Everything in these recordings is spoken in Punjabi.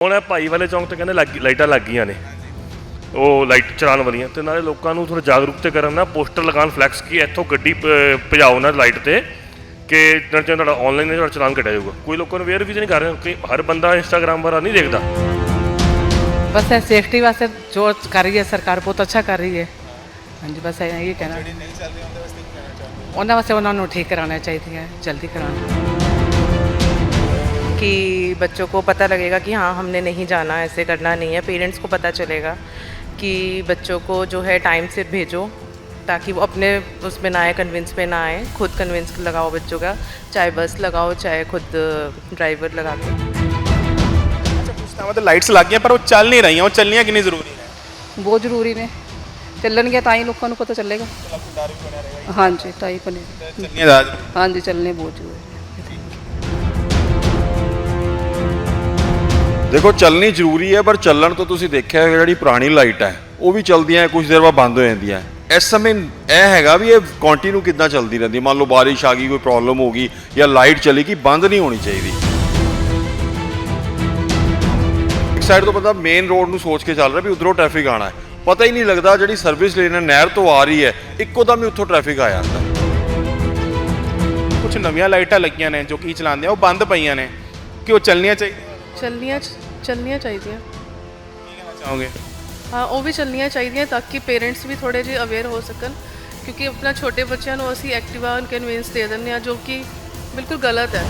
ਹੁਣ ਇਹ ਭਾਈ ਵਾਲੇ ਚੌਂਕ ਤੇ ਕਹਿੰਦੇ ਲੱਗ- ਲਾਈਟਾਂ ਲੱਗ ਗਈਆਂ ਨੇ। ਉਹ ਲਾਈਟ ਚਲਾਉਣ ਵਾਲੀਆਂ ਤੇ ਨਾਲੇ ਲੋਕਾਂ ਨੂੰ ਥੋੜਾ ਜਾਗਰੂਕ ਤੇ ਕਰਨ ਨਾ ਪੋਸਟਰ ਲਗਾਉਣ ਫਲੈਕਸ ਕੀ ਇੱਥੋਂ ਗੱਡੀ ਭ- ਭਜਾਓ ਨਾ ਲਾਈਟ ਤੇ ਕਿ ਜਿਹੜਾ ਤੁਹਾਡਾ ਆਨਲਾਈਨ ਤੁਹਾਡਾ ਚਲਾਨ ਕੱਟਿਆ ਜਾਊਗਾ। ਕੋਈ ਲੋਕਾਂ ਨੂੰ ਅਵੇਅਰ ਵੀ ਨਹੀਂ ਕਰ ਰਿਹਾ ਕਿ ਹਰ ਬੰਦਾ ਇੰਸਟਾਗ੍ਰਾਮ ਵਗੈਰਾ ਨਹੀਂ ਦੇਖਦਾ। ਬਸ ਇਹ ਸੇਫਟੀ ਵਾਸਤੇ ਜੋ ਕਰ ਰਹੀ ਹੈ ਸਰਕਾਰ ਬਹੁਤ ਅੱਛਾ ਕਰ ਰਹੀ ਹੈ। ਹਾਂਜੀ ਬਸ ਇਹ ਇਹ ਕਹਿਣਾ। ਉਹਨਾਂ ਵਾਸਤੇ ਉਹਨਾਂ ਨੂੰ ਠੀਕ ਕਰਾਉਣਾ ਚਾਹੀਦੀ ਹੈ ਜਲਦੀ ਕਰਾਉਣਾ। कि बच्चों को पता लगेगा कि हाँ हमने नहीं जाना ऐसे करना नहीं है पेरेंट्स को पता चलेगा कि बच्चों को जो है टाइम से भेजो ताकि वो अपने उसमें ना आए कन्विंस में ना आए खुद कन्विंस लगाओ बच्चों का चाहे बस लगाओ चाहे खुद ड्राइवर लगा के ਅੱਛਾ ਕੁਝ ਥਾਵਾਂ ਤੇ ਲਾਈਟਸ ਲੱਗ ਗਈਆਂ ਪਰ ਉਹ ਚੱਲ ਨਹੀਂ ਰਹੀਆਂ ਉਹ ਚੱਲਣੀਆਂ ਕਿੰਨੀ ਜ਼ਰੂਰੀ ਨੇ ਬਹੁਤ ਜ਼ਰੂਰੀ ਨੇ ਚੱਲਣਗੇ ਤਾਂ ਹੀ ਲੋਕਾਂ ਨੂੰ ਪਤਾ ਚੱਲੇਗਾ ਹਾਂਜੀ ਤਾਂ ਹੀ ਬਣੇਗਾ ਚੱਲਣੀਆਂ ਜ਼ਿਆਦਾ ਜ਼ਰੂਰੀ ਹਾਂਜੀ ਚੱਲਣੇ ਬਹੁਤ ਜ਼ਰੂਰੀ ਦੇਖੋ, ਚੱਲਣੀ ਜ਼ਰੂਰੀ ਹੈ, ਪਰ ਚੱਲਣ ਤੋਂ ਤੁਸੀਂ ਦੇਖਿਆ ਹੋਵੇਗਾ ਜਿਹੜੀ ਪੁਰਾਣੀ ਲਾਈਟ ਹੈ, ਉਹ ਵੀ ਚਲਦੀਆਂ ਕੁਝ ਦੇਰ ਬਾਅਦ ਬੰਦ ਹੋ ਜਾਂਦੀਆਂ ਇਸ ਸਮੇਂ ਇਹ ਹੈਗਾ ਵੀ ਇਹ ਕੰਟੀਨਿਊ ਕਿੱਦਾਂ ਚੱਲਦੀ ਰਹਿੰਦੀ ਮੰਨ ਲਓ, ਬਾਰਿਸ਼ ਆ ਗਈ, ਕੋਈ ਪ੍ਰੋਬਲਮ ਹੋ ਗਈ, ਜਾਂ ਲਾਈਟ ਚਲੀ ਗਈ, ਬੰਦ ਨਹੀਂ ਹੋਣੀ ਚਾਹੀਦੀ। ਇੱਕ ਸਾਈਡ ਤੋਂ ਬੰਦਾ ਮੇਨ ਰੋਡ ਨੂੰ ਸੋਚ ਕੇ ਚੱਲ ਰਿਹਾ ਵੀ ਉਧਰੋਂ ਟ੍ਰੈਫਿਕ ਆਣਾ ਹੈ। ਪਤਾ ਹੀ ਨਹੀਂ ਲੱਗਦਾ ਜਿਹੜੀ ਸਰਵਿਸ ਲੇਨ ਹੈ, ਨਹਿਰ ਤੋਂ ਆ ਰਹੀ ਹੈ, ਇੱਕੋ ਦਮ ਹੀ ਉੱਥੋਂ ਟ੍ਰੈਫਿਕ ਆ ਜਾਂਦਾ ਕੁਝ ਨਵੀਆਂ ਲਾਈਟਾਂ ਲੱਗੀਆਂ ਨੇ, ਜੋ ਕੀ ਚਲਾਉਂਦੇ ਆ, ਉਹ ਬੰਦ ਪਈਆਂ ਨੇ, ਕਿ ਉਹ ਚੱਲਣੀਆਂ ਚਾਹੀਦੀਆਂ ਚੱਲਣੀਆਂ ਚੱਲਣੀਆਂ ਚਾਹੀਦੀਆਂ। ਕੀ ਕਹਿਣਾ ਚਾਹੋਗੇ? ਹਾਂ ਉਹ ਵੀ ਚੱਲਣੀਆਂ ਚਾਹੀਦੀਆਂ ਤਾਂ ਕਿ ਪੇਰੈਂਟਸ ਵੀ ਥੋੜੇ ਜਿਹੇ ਅਵੇਅਰ ਹੋ ਸਕਣ। ਕਿਉਂਕਿ ਆਪਣਾ ਛੋਟੇ ਬੱਚਿਆਂ ਨੂੰ ਅਸੀਂ ਐਕਟਿਵਾ ਕਨਵੀਨਸ ਦੇ ਦਿੰਦੇ ਆ ਜੋ ਕਿ ਬਿਲਕੁਲ ਗਲਤ ਹੈ।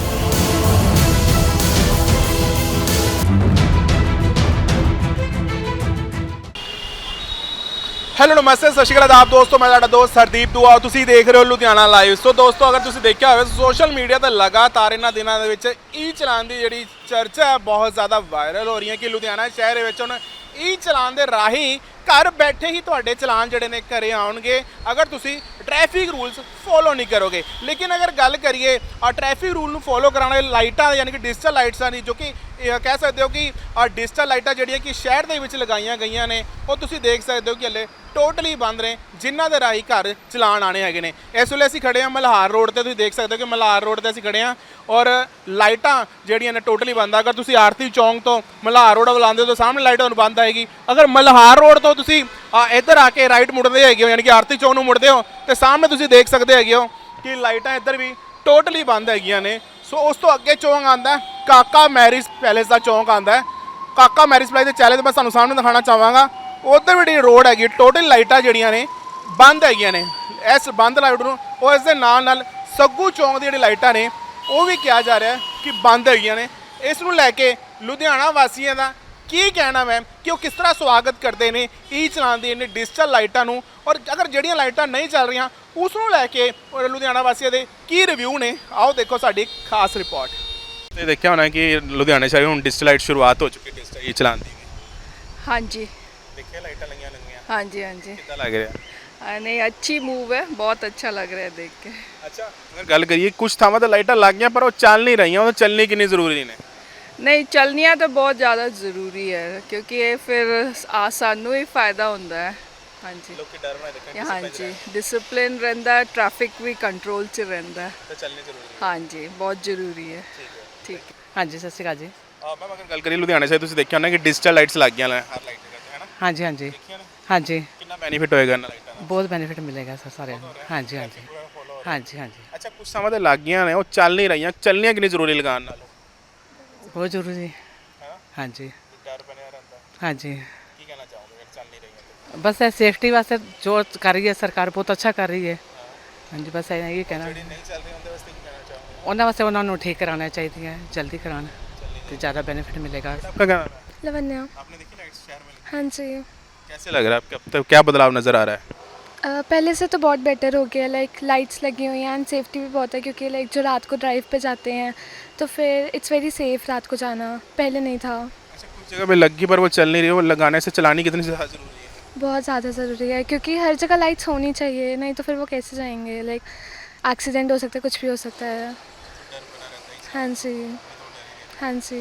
ਹੈਲੋ ਨਮਸਤੇ, ਸਤਿ ਸ਼੍ਰੀ ਅਕਾਲ ਆਪ ਦੋਸਤੋ, ਮੈਂ ਤੁਹਾਡਾ ਦੋਸਤ ਸਰਦੀਪ ਦੁਆ, ਤੁਸੀਂ ਦੇਖ ਰਹੇ ਹੋ ਲੁਧਿਆਣਾ ਲਾਈਵ ਸੋ ਦੋਸਤੋ, ਅਗਰ ਤੁਸੀਂ ਦੇਖਿਆ ਹੋਵੇ ਸੋਸ਼ਲ ਮੀਡੀਆ ਤੇ ਲਗਾਤਾਰ ਇਹਨਾਂ ਦਿਨਾਂ ਦੇ ਵਿੱਚ ਈ ਚਲਾਨ ਦੀ ਜਿਹੜੀ ਚਰਚਾ ਹੈ, ਬਹੁਤ ਜ਼ਿਆਦਾ ਵਾਇਰਲ ਹੋ ਰਹੀ ਹੈ ਕਿ ਲੁਧਿਆਣਾ ਸ਼ਹਿਰ ਦੇ ਵਿੱਚ ਹੁਣ ਈ ਚਲਾਨ ਦੇ ਰਾਹੀਂ ਘਰ ਬੈਠੇ ਹੀ ਤੁਹਾਡੇ ਚਲਾਨ ਜਿਹੜੇ ਨੇ ਘਰੇ ਆਉਣਗੇ। ਅਗਰ ਤੁਸੀਂ ਟ੍ਰੈਫਿਕ ਰੂਲਸ ਫੋਲੋ ਨਹੀਂ ਕਰੋਗੇ। ਲੇਕਿਨ ਅਗਰ ਗੱਲ ਕਰੀਏ, ਆ ਟ੍ਰੈਫਿਕ ਰੂਲ ਨੂੰ ਫੋਲੋ ਕਰਾਉਣ ਵਾਲੀ ਲਾਈਟਾਂ, ਯਾਨੀ ਕਿ ਡਿਜੀਟਲ ਲਾਈਟਸਾਂ ਦੀ, ਜੋ ਕਿ ਕਹਿ ਸਕਦੇ ਹੋ ਕਿ, ਆ ਡਿਜੀਟਲ ਲਾਈਟਾਂ ਜਿਹੜੀਆਂ ਕਿ ਸ਼ਹਿਰ ਦੇ ਵਿੱਚ ਲਗਾਈਆਂ ਗਈਆਂ ਨੇ, ਉਹ ਤੁਸੀਂ ਦੇਖ ਸਕਦੇ ਹੋ ਕਿ ਹਲੇ ਟੋਟਲੀ ਬੰਦ ਨੇ, ਜਿਨ੍ਹਾਂ ਦੇ ਰਾਹੀਂ ਘਰ ਚਲਾਨ ਆਣੇ ਹੈਗੇ ਨੇ। ਇਸ ਵੇਲੇ ਅਸੀਂ ਖੜੇ ਹਾਂ ਮਲਹਾਰ ਰੋਡ ਤੇ, ਤੁਸੀਂ ਦੇਖ ਸਕਦੇ ਹੋ ਕਿ ਮਲਹਾਰ ਰੋਡ ਤੇ ਅਸੀਂ ਖੜੇ ਹਾਂ ਔਰ ਲਾਈਟਾਂ ਜਿਹੜੀਆਂ ਨੇ ਟੋਟਲੀ ਬੰਦ ਆ। ਅਗਰ ਤੁਸੀਂ ਆਰਤੀ ਚੌਂਕ ਤੋਂ ਮਲਹਾਰ ਰੋਡ ਵੱਲ ਆਉਂਦੇ ਹੋ ਤਾਂ ਸਾਹਮਣੇ ਲਾਈਟ ਤੁਹਾਨੂੰ ਬੰਦ ਆਏਗੀ। ਅਗਰ ਮਲਹਾਰ ਰੋਡ ਤੋਂ ਤੁਸੀਂ ਇੱਧਰ ਆ ਕੇ ਰਾਈਟ ਮੁੜਦੇ ਹੈਗੇ ਹੋ, ਯਾਨੀ ਕਿ ਆਰਤੀ ਚੌਂਕ ਨੂੰ ਮੁੜਦੇ ਹੋ, ਤੇ ਸਾਹਮਣੇ ਤੁਸੀਂ ਦੇਖ ਸਕਦੇ ਹੈਗੇ ਹੋ ਕਿ ਲਾਈਟਾਂ ਇੱਧਰ ਵੀ ਟੋਟਲੀ ਬੰਦ ਹੈਗੀਆਂ ਨੇ। ਸੋ ਉਸ ਤੋਂ ਅੱਗੇ ਚੌਂਕ ਆਂਦਾ ਕਾਕਾ ਮੈਰਿਜ ਪੈਲੇਸ ਦਾ ਚੌਂਕ ਆਂਦਾ ਕਾਕਾ ਮੈਰਿਜ ਪੈਲੇਸ ਦੇ ਚੈਲੇ ਮੈਂ ਤੁਹਾਨੂੰ ਸਾਹਮਣੇ ਦਿਖਾਉਣਾ ਚਾਹਾਂਗਾ। ਉਧਰ ਵੀ ਜਿਹੜੀ ਰੋਡ ਹੈਗੀ ਟੋਟਲ ਲਾਈਟਾਂ ਜਿਹੜੀਆਂ ਨੇ ਬੰਦ ਹੈਗੀਆਂ ਨੇ। ਇਸ ਬੰਦ ਲਾਈਟ ਨੂੰ ਉਹ ਇਸ ਦੇ ਨਾਲ ਨਾਲ ਸੱਗੂ ਚੌਂਕ ਦੀ ਜਿਹੜੀ ਲਾਈਟਾਂ ਨੇ ਉਹ ਵੀ ਕਿਹਾ ਜਾ ਰਿਹਾ ਕਿ ਬੰਦ ਹੈਗੀਆਂ ਨੇ। ਇਸ ਨੂੰ ਲੈ ਕੇ ਲੁਧਿਆਣਾ ਵਾਸੀਆਂ ਦਾ ਕੀ ਕਹਿਣਾ ਮੈਮ ਕਿ ਉਹ ਕਿਸ ਤਰ੍ਹਾਂ ਸਵਾਗਤ ਕਰਦੇ ਨੇ ਈ ਚਲਾਉਣ ਦੀ ਇਹਨੇ ਡਿਜੀਟਲ ਲਾਈਟਾਂ ਨੂੰ? ਔਰ ਅਗਰ ਜਿਹੜੀਆਂ ਲਾਈਟਾਂ ਨਹੀਂ ਚੱਲ ਰਹੀਆਂ ਉਸ ਨੂੰ ਲੈ ਕੇ ਔਰ ਲੁਧਿਆਣਾ ਵਾਸੀਆਂ ਦੇ ਕੀ ਰਿਵਿਊ ਨੇ? ਆਓ ਦੇਖੋ ਸਾਡੀ ਇੱਕ ਖਾਸ ਰਿਪੋਰਟ ਤੇ ਦੇਖਿਆ ਹੋਣਾ ਕਿ ਲੁਧਿਆਣਾ ਸ਼ਹਿਰ ਹੁਣ ਡਿਜੀਟਲ ਲਾਈਟ ਸ਼ੁਰੂਆਤ ਹੋ ਚੁੱਕੀ ਡਿਜੀਟਲ ਈ ਚਲਾਉਣ ਦੀ। ਹਾਂਜੀ। ਦੇਖਿਆ ਲਾਈਟਾਂ ਲੱਗੀਆਂ ਲੱਗੀਆਂ हाँ जी हाँ जी ਕਿੱਦਾਂ ਲੱਗ ਰਿਹਾ हाँ, नहीं अच्छी मूव है बहुत अच्छा लग रहा है देख के ਅੱਛਾ ਅਗਰ ਗੱਲ ਕਰੀਏ ਕੁਝ ਥਾਵਾਂ ਤੇ ਲਾਈਟਾਂ ਲੱਗ ਗਈਆਂ ਪਰ ਉਹ ਚੱਲ ਨਹੀਂ ਰਹੀਆਂ ਉਹ ਚੱਲਣੀ ਕਿੰਨੀ ਜ਼ਰੂਰੀ ਨੇ नहीं चलनिया तो बहुत ज़्यादा ज़रूरी है क्योंकि ये फिर आ सानू ही फायदा होता है हाँ जी ਲੋਕੀ ਡਰ ਬਣਾ ਦੇਖਣ हाँ जी डिसिप्लिन रहता है ट्रैफिक भी कंट्रोल च रहता है ਤਾਂ ਚੱਲਣੀ ਜ਼ਰੂਰੀ हाँ जी बहुत ज़रूरी है ठीक है ਹਾਂਜੀ ਸਤਿ ਸ਼੍ਰੀ ਅਕਾਲ ਜੀ ਆ ਮੈਂ ਅਗਰ ਗੱਲ ਕਰੀਏ ਲੁਧਿਆਣੇ ਸੇ ਤੁਸੀਂ ਦੇਖਿਆ ਹੋਣਾ ਕਿ ਡਿਜੀਟਲ ਲਾਈਟਸ ਲੱਗ ਗਈਆਂ ਨੇ ਹਰ ਲਾਈਟ ਤੇ ਹੈ ਨਾ ਹਾਂਜੀ ਹਾਂਜੀ। ਹਾਂਜੀ। ਕਿੰਨਾ ਬੈਨੀਫਿਟ ਹੋਏਗਾ ਇਹਨਾਂ ਲਾਈਟਾਂ ਦਾ? ਬਹੁਤ ਬੈਨੀਫਿਟ ਮਿਲੇਗਾ ਸਰ ਸਾਰਿਆਂ ਨੂੰ। ਹਾਂਜੀ ਹਾਂਜੀ। ਹਾਂਜੀ ਹਾਂਜੀ। ਅੱਛਾ ਕੁਝ ਸਮਾਂ ਤੇ ਲੱਗ ਨੇ ਉਹ ਚੱਲ ਨਹੀਂ ਰਹੀਆਂ। ਚੱਲਣੀਆਂ ਕਿੰਨੀ ਜ਼ਰੂਰੀ ਲਗਾਉਣ ਨਾਲ? ਬਹੁਤ ਜ਼ਰੂਰੀ। ਹਾਂਜੀ। ਡਰ ਬਣਿਆ ਰਹਿੰਦਾ। ਹਾਂਜੀ। ਕੀ ਕਹਿਣਾ ਚਾਹੋਗੇ ਚੱਲ ਨਹੀਂ ਰਹੀਆਂ ਬਸ ਇਹ ਸੇਫਟੀ ਵਾਸਤੇ ਜੋ ਕਰ ਰਹੀ ਹੈ ਸਰਕਾਰ ਬਹੁਤ ਅੱਛਾ ਕਰ ਰਹੀ ਹੈ। ਹਾਂਜੀ ਬਸ ਇਹ ਹੀ ਕਹਿਣਾ। ਜਿਹੜੀ ਨਹੀਂ ਚੱਲ ਰਹੀ ਉਹਦੇ ਵਾਸਤੇ ਕੀ ਕਹਿਣਾ ਚਾਹੋਗੇ? ਉਹਨਾਂ ਵਾਸਤੇ ਉਹਨਾਂ ਨੂੰ ਠੀਕ ਕਰਾਉਣਾ ਚਾਹੀਦੀ ਹੈ ਜਲਦੀ ਕਰਾਉਣਾ। ਤੇ ਜ਼ਿਆਦਾ लवन्या आपने देखी शहर में हाँ जी। कैसे लग रहा है? आपको अब तक क्या बदलाव नज़र आ रहा है? अ, पहले से तो बहुत बेटर हो गया लाइक लाइट्स लगी हुई हैं एंड सेफ्टी भी बहुत है क्योंकि लाइक जो रात को ड्राइव पे जाते हैं तो फिर इट्स वेरी सेफ़ रात को जाना पहले नहीं था। अच्छा कुछ जगह पे लगी पर वो चल नहीं रही वो लगाने से चलानी कितनी ज़्यादा ज़रूरी है? बहुत ज़्यादा ज़रूरी है क्योंकि हर जगह लाइट्स होनी चाहिए नहीं तो फिर वो कैसे जाएँगे लाइक एक्सीडेंट हो सकता है कुछ भी हो सकता है। हाँ जी। हाँ जी।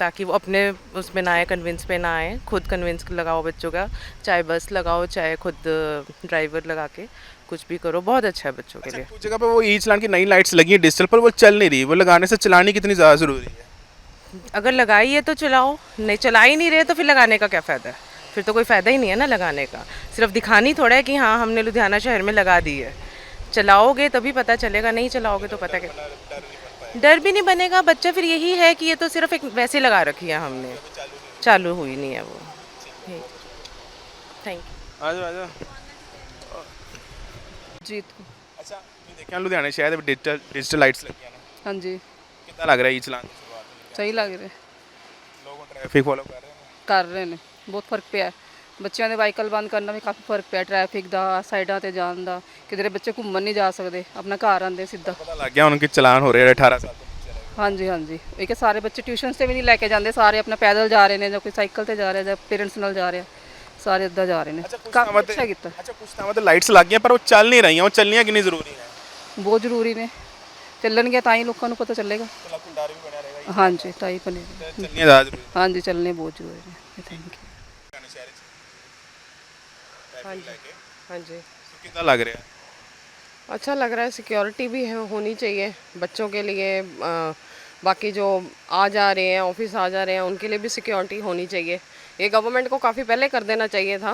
ताकि वो अपने उसमें ना आए कन्विंस पे ना आए खुद कन्विंस लगाओ बच्चों का चाहे बस लगाओ चाहे खुद ड्राइवर लगा के कुछ भी करो बहुत अच्छा है बच्चों के लिए कुछ जगह पर वो ई चलान की नई लाइट्स लगी हैं डिजिटल पर वो चल नहीं रही वो लगाने से चलानी कितनी ज़्यादा ज़रूरी है अगर लगाई है तो चलाओ नहीं चला ही नहीं रहे तो फिर लगाने का क्या फ़ायदा है फिर तो कोई फ़ायदा ही नहीं है ना लगाने का सिर्फ़ दिखानी थोड़ा है कि हाँ हमने लुधियाना शहर में लगा दी है चलाओगे तभी पता चलेगा नहीं चलाओगे तो पता क्या डर भी नहीं बनेगा बच्चा फिर यही है कि ये तो सिर्फ एक वैसे लगा रखी है हमने चालू हुई नहीं है वो थैंक यू आ जाओ आ जाओ ਜੀਤ ਕੋ ਅੱਛਾ ਤੁਸੀਂ ਦੇਖਿਆ ਲੁਧਿਆਣੇ ਸ਼ਹਿਰ ਦੇ ਵਿੱਚ ਡਿਜੀਟਲ ਡਿਜੀਟਲ ਲਾਈਟਸ ਲੱਗੀਆਂ ਨੇ ਹਾਂਜੀ ਕਿੱਦਾਂ ਲੱਗ ਰਿਹਾ ਈ ਚਲਾਨ ਦੀ ਸ਼ੁਰੂਆਤ ਸਹੀ ਲੱਗ ਰਿਹਾ ਲੋਕ ਟ੍ਰੈਫਿਕ ਫੋਲੋ ਕਰ ਰਹੇ ਨੇ ਕਰ ਰਹੇ ਨੇ ਬਹੁਤ ਫਰਕ ਪਿਆ ਹੈ। ਬੱਚਿਆਂ ਦੇ ਵਾਹੀਕਲ ਬੰਦ ਕਰਨਾ ਵੀ ਕਾਫੀ ਫ਼ਰਕ ਪਿਆ ਟ੍ਰੈਫਿਕ ਦਾ ਸਾਈਡਾਂ ਤੇ ਜਾਣ ਦਾ। ਕਿਧਰੇ ਬੱਚੇ ਘੁੰਮਣ ਨਹੀਂ ਜਾ ਸਕਦੇ ਆਪਣਾ ਘਰ ਆਉਂਦੇ ਸਿੱਧਾ। ਪਤਾ ਲੱਗ ਗਿਆ ਹੁਣ ਕਿ ਚਲਾਨ ਹੋ ਰਿਹਾ 18 ਸਾਲ ਤੋਂ ਹਾਂਜੀ ਹਾਂਜੀ। ਇਹ ਕਿ ਸਾਰੇ ਬੱਚੇ ਟਿਊਸ਼ਨਸ ਤੇ ਵੀ ਨਹੀਂ ਲੈ ਕੇ ਜਾਂਦੇ ਸਾਰੇ ਆਪਣਾ ਪੈਦਲ ਜਾ ਰਹੇ ਨੇ ਜਾਂ ਕੋਈ ਸਾਈਕਲ ਤੇ ਜਾ ਰਿਹਾ ਜਾਂ ਪੇਰੈਂਟਸ ਨਾਲ ਜਾ ਰਿਹਾ ਸਾਰੇ ਇੱਦਾਂ ਜਾ ਰਹੇ ਨੇ। ਕਾਫੀ ਅੱਛਾ ਕੀਤਾ। ਅੱਛਾ ਕੁਝ ਥਾਵਾਂ ਤੇ ਲਾਈਟਸ ਲੱਗ ਗਈਆਂ ਪਰ ਉਹ ਚੱਲ ਨਹੀਂ ਰਹੀਆਂ ਉਹ ਚੱਲਣੀਆਂ ਕਿੰਨੀ ਜ਼ਰੂਰੀ ਹੈ ਬਹੁਤ ਜ਼ਰੂਰੀ ਨੇ। ਚੱਲਣਗੇ ਤਾਂ ਹੀ ਲੋਕਾਂ ਨੂੰ ਪਤਾ ਚੱਲੇਗਾ। ਹਾਂਜੀ ਤਾਂ ਹੀ ਬਣੇਗਾ ਚੱਲਣੀਆਂ ਜ਼ਿਆਦਾ ਜ਼ਰੂਰੀ ਹਾਂਜੀ ਚੱਲਣੇ ਬਹੁਤ ਜ਼ਰੂਰੀ ਨੇ। ਥੈਂਕ ਯੂ हाँ, हाँ जी। हाँ जी। कितना लग रहा है? अच्छा लग रहा है सिक्योरिटी भी है, होनी चाहिए बच्चों के लिए आ, बाकी जो आ जा रहे हैं ऑफ़िस आ जा रहे हैं उनके लिए भी सिक्योरिटी होनी चाहिए। ये गवर्नमेंट को काफ़ी पहले कर देना चाहिए था।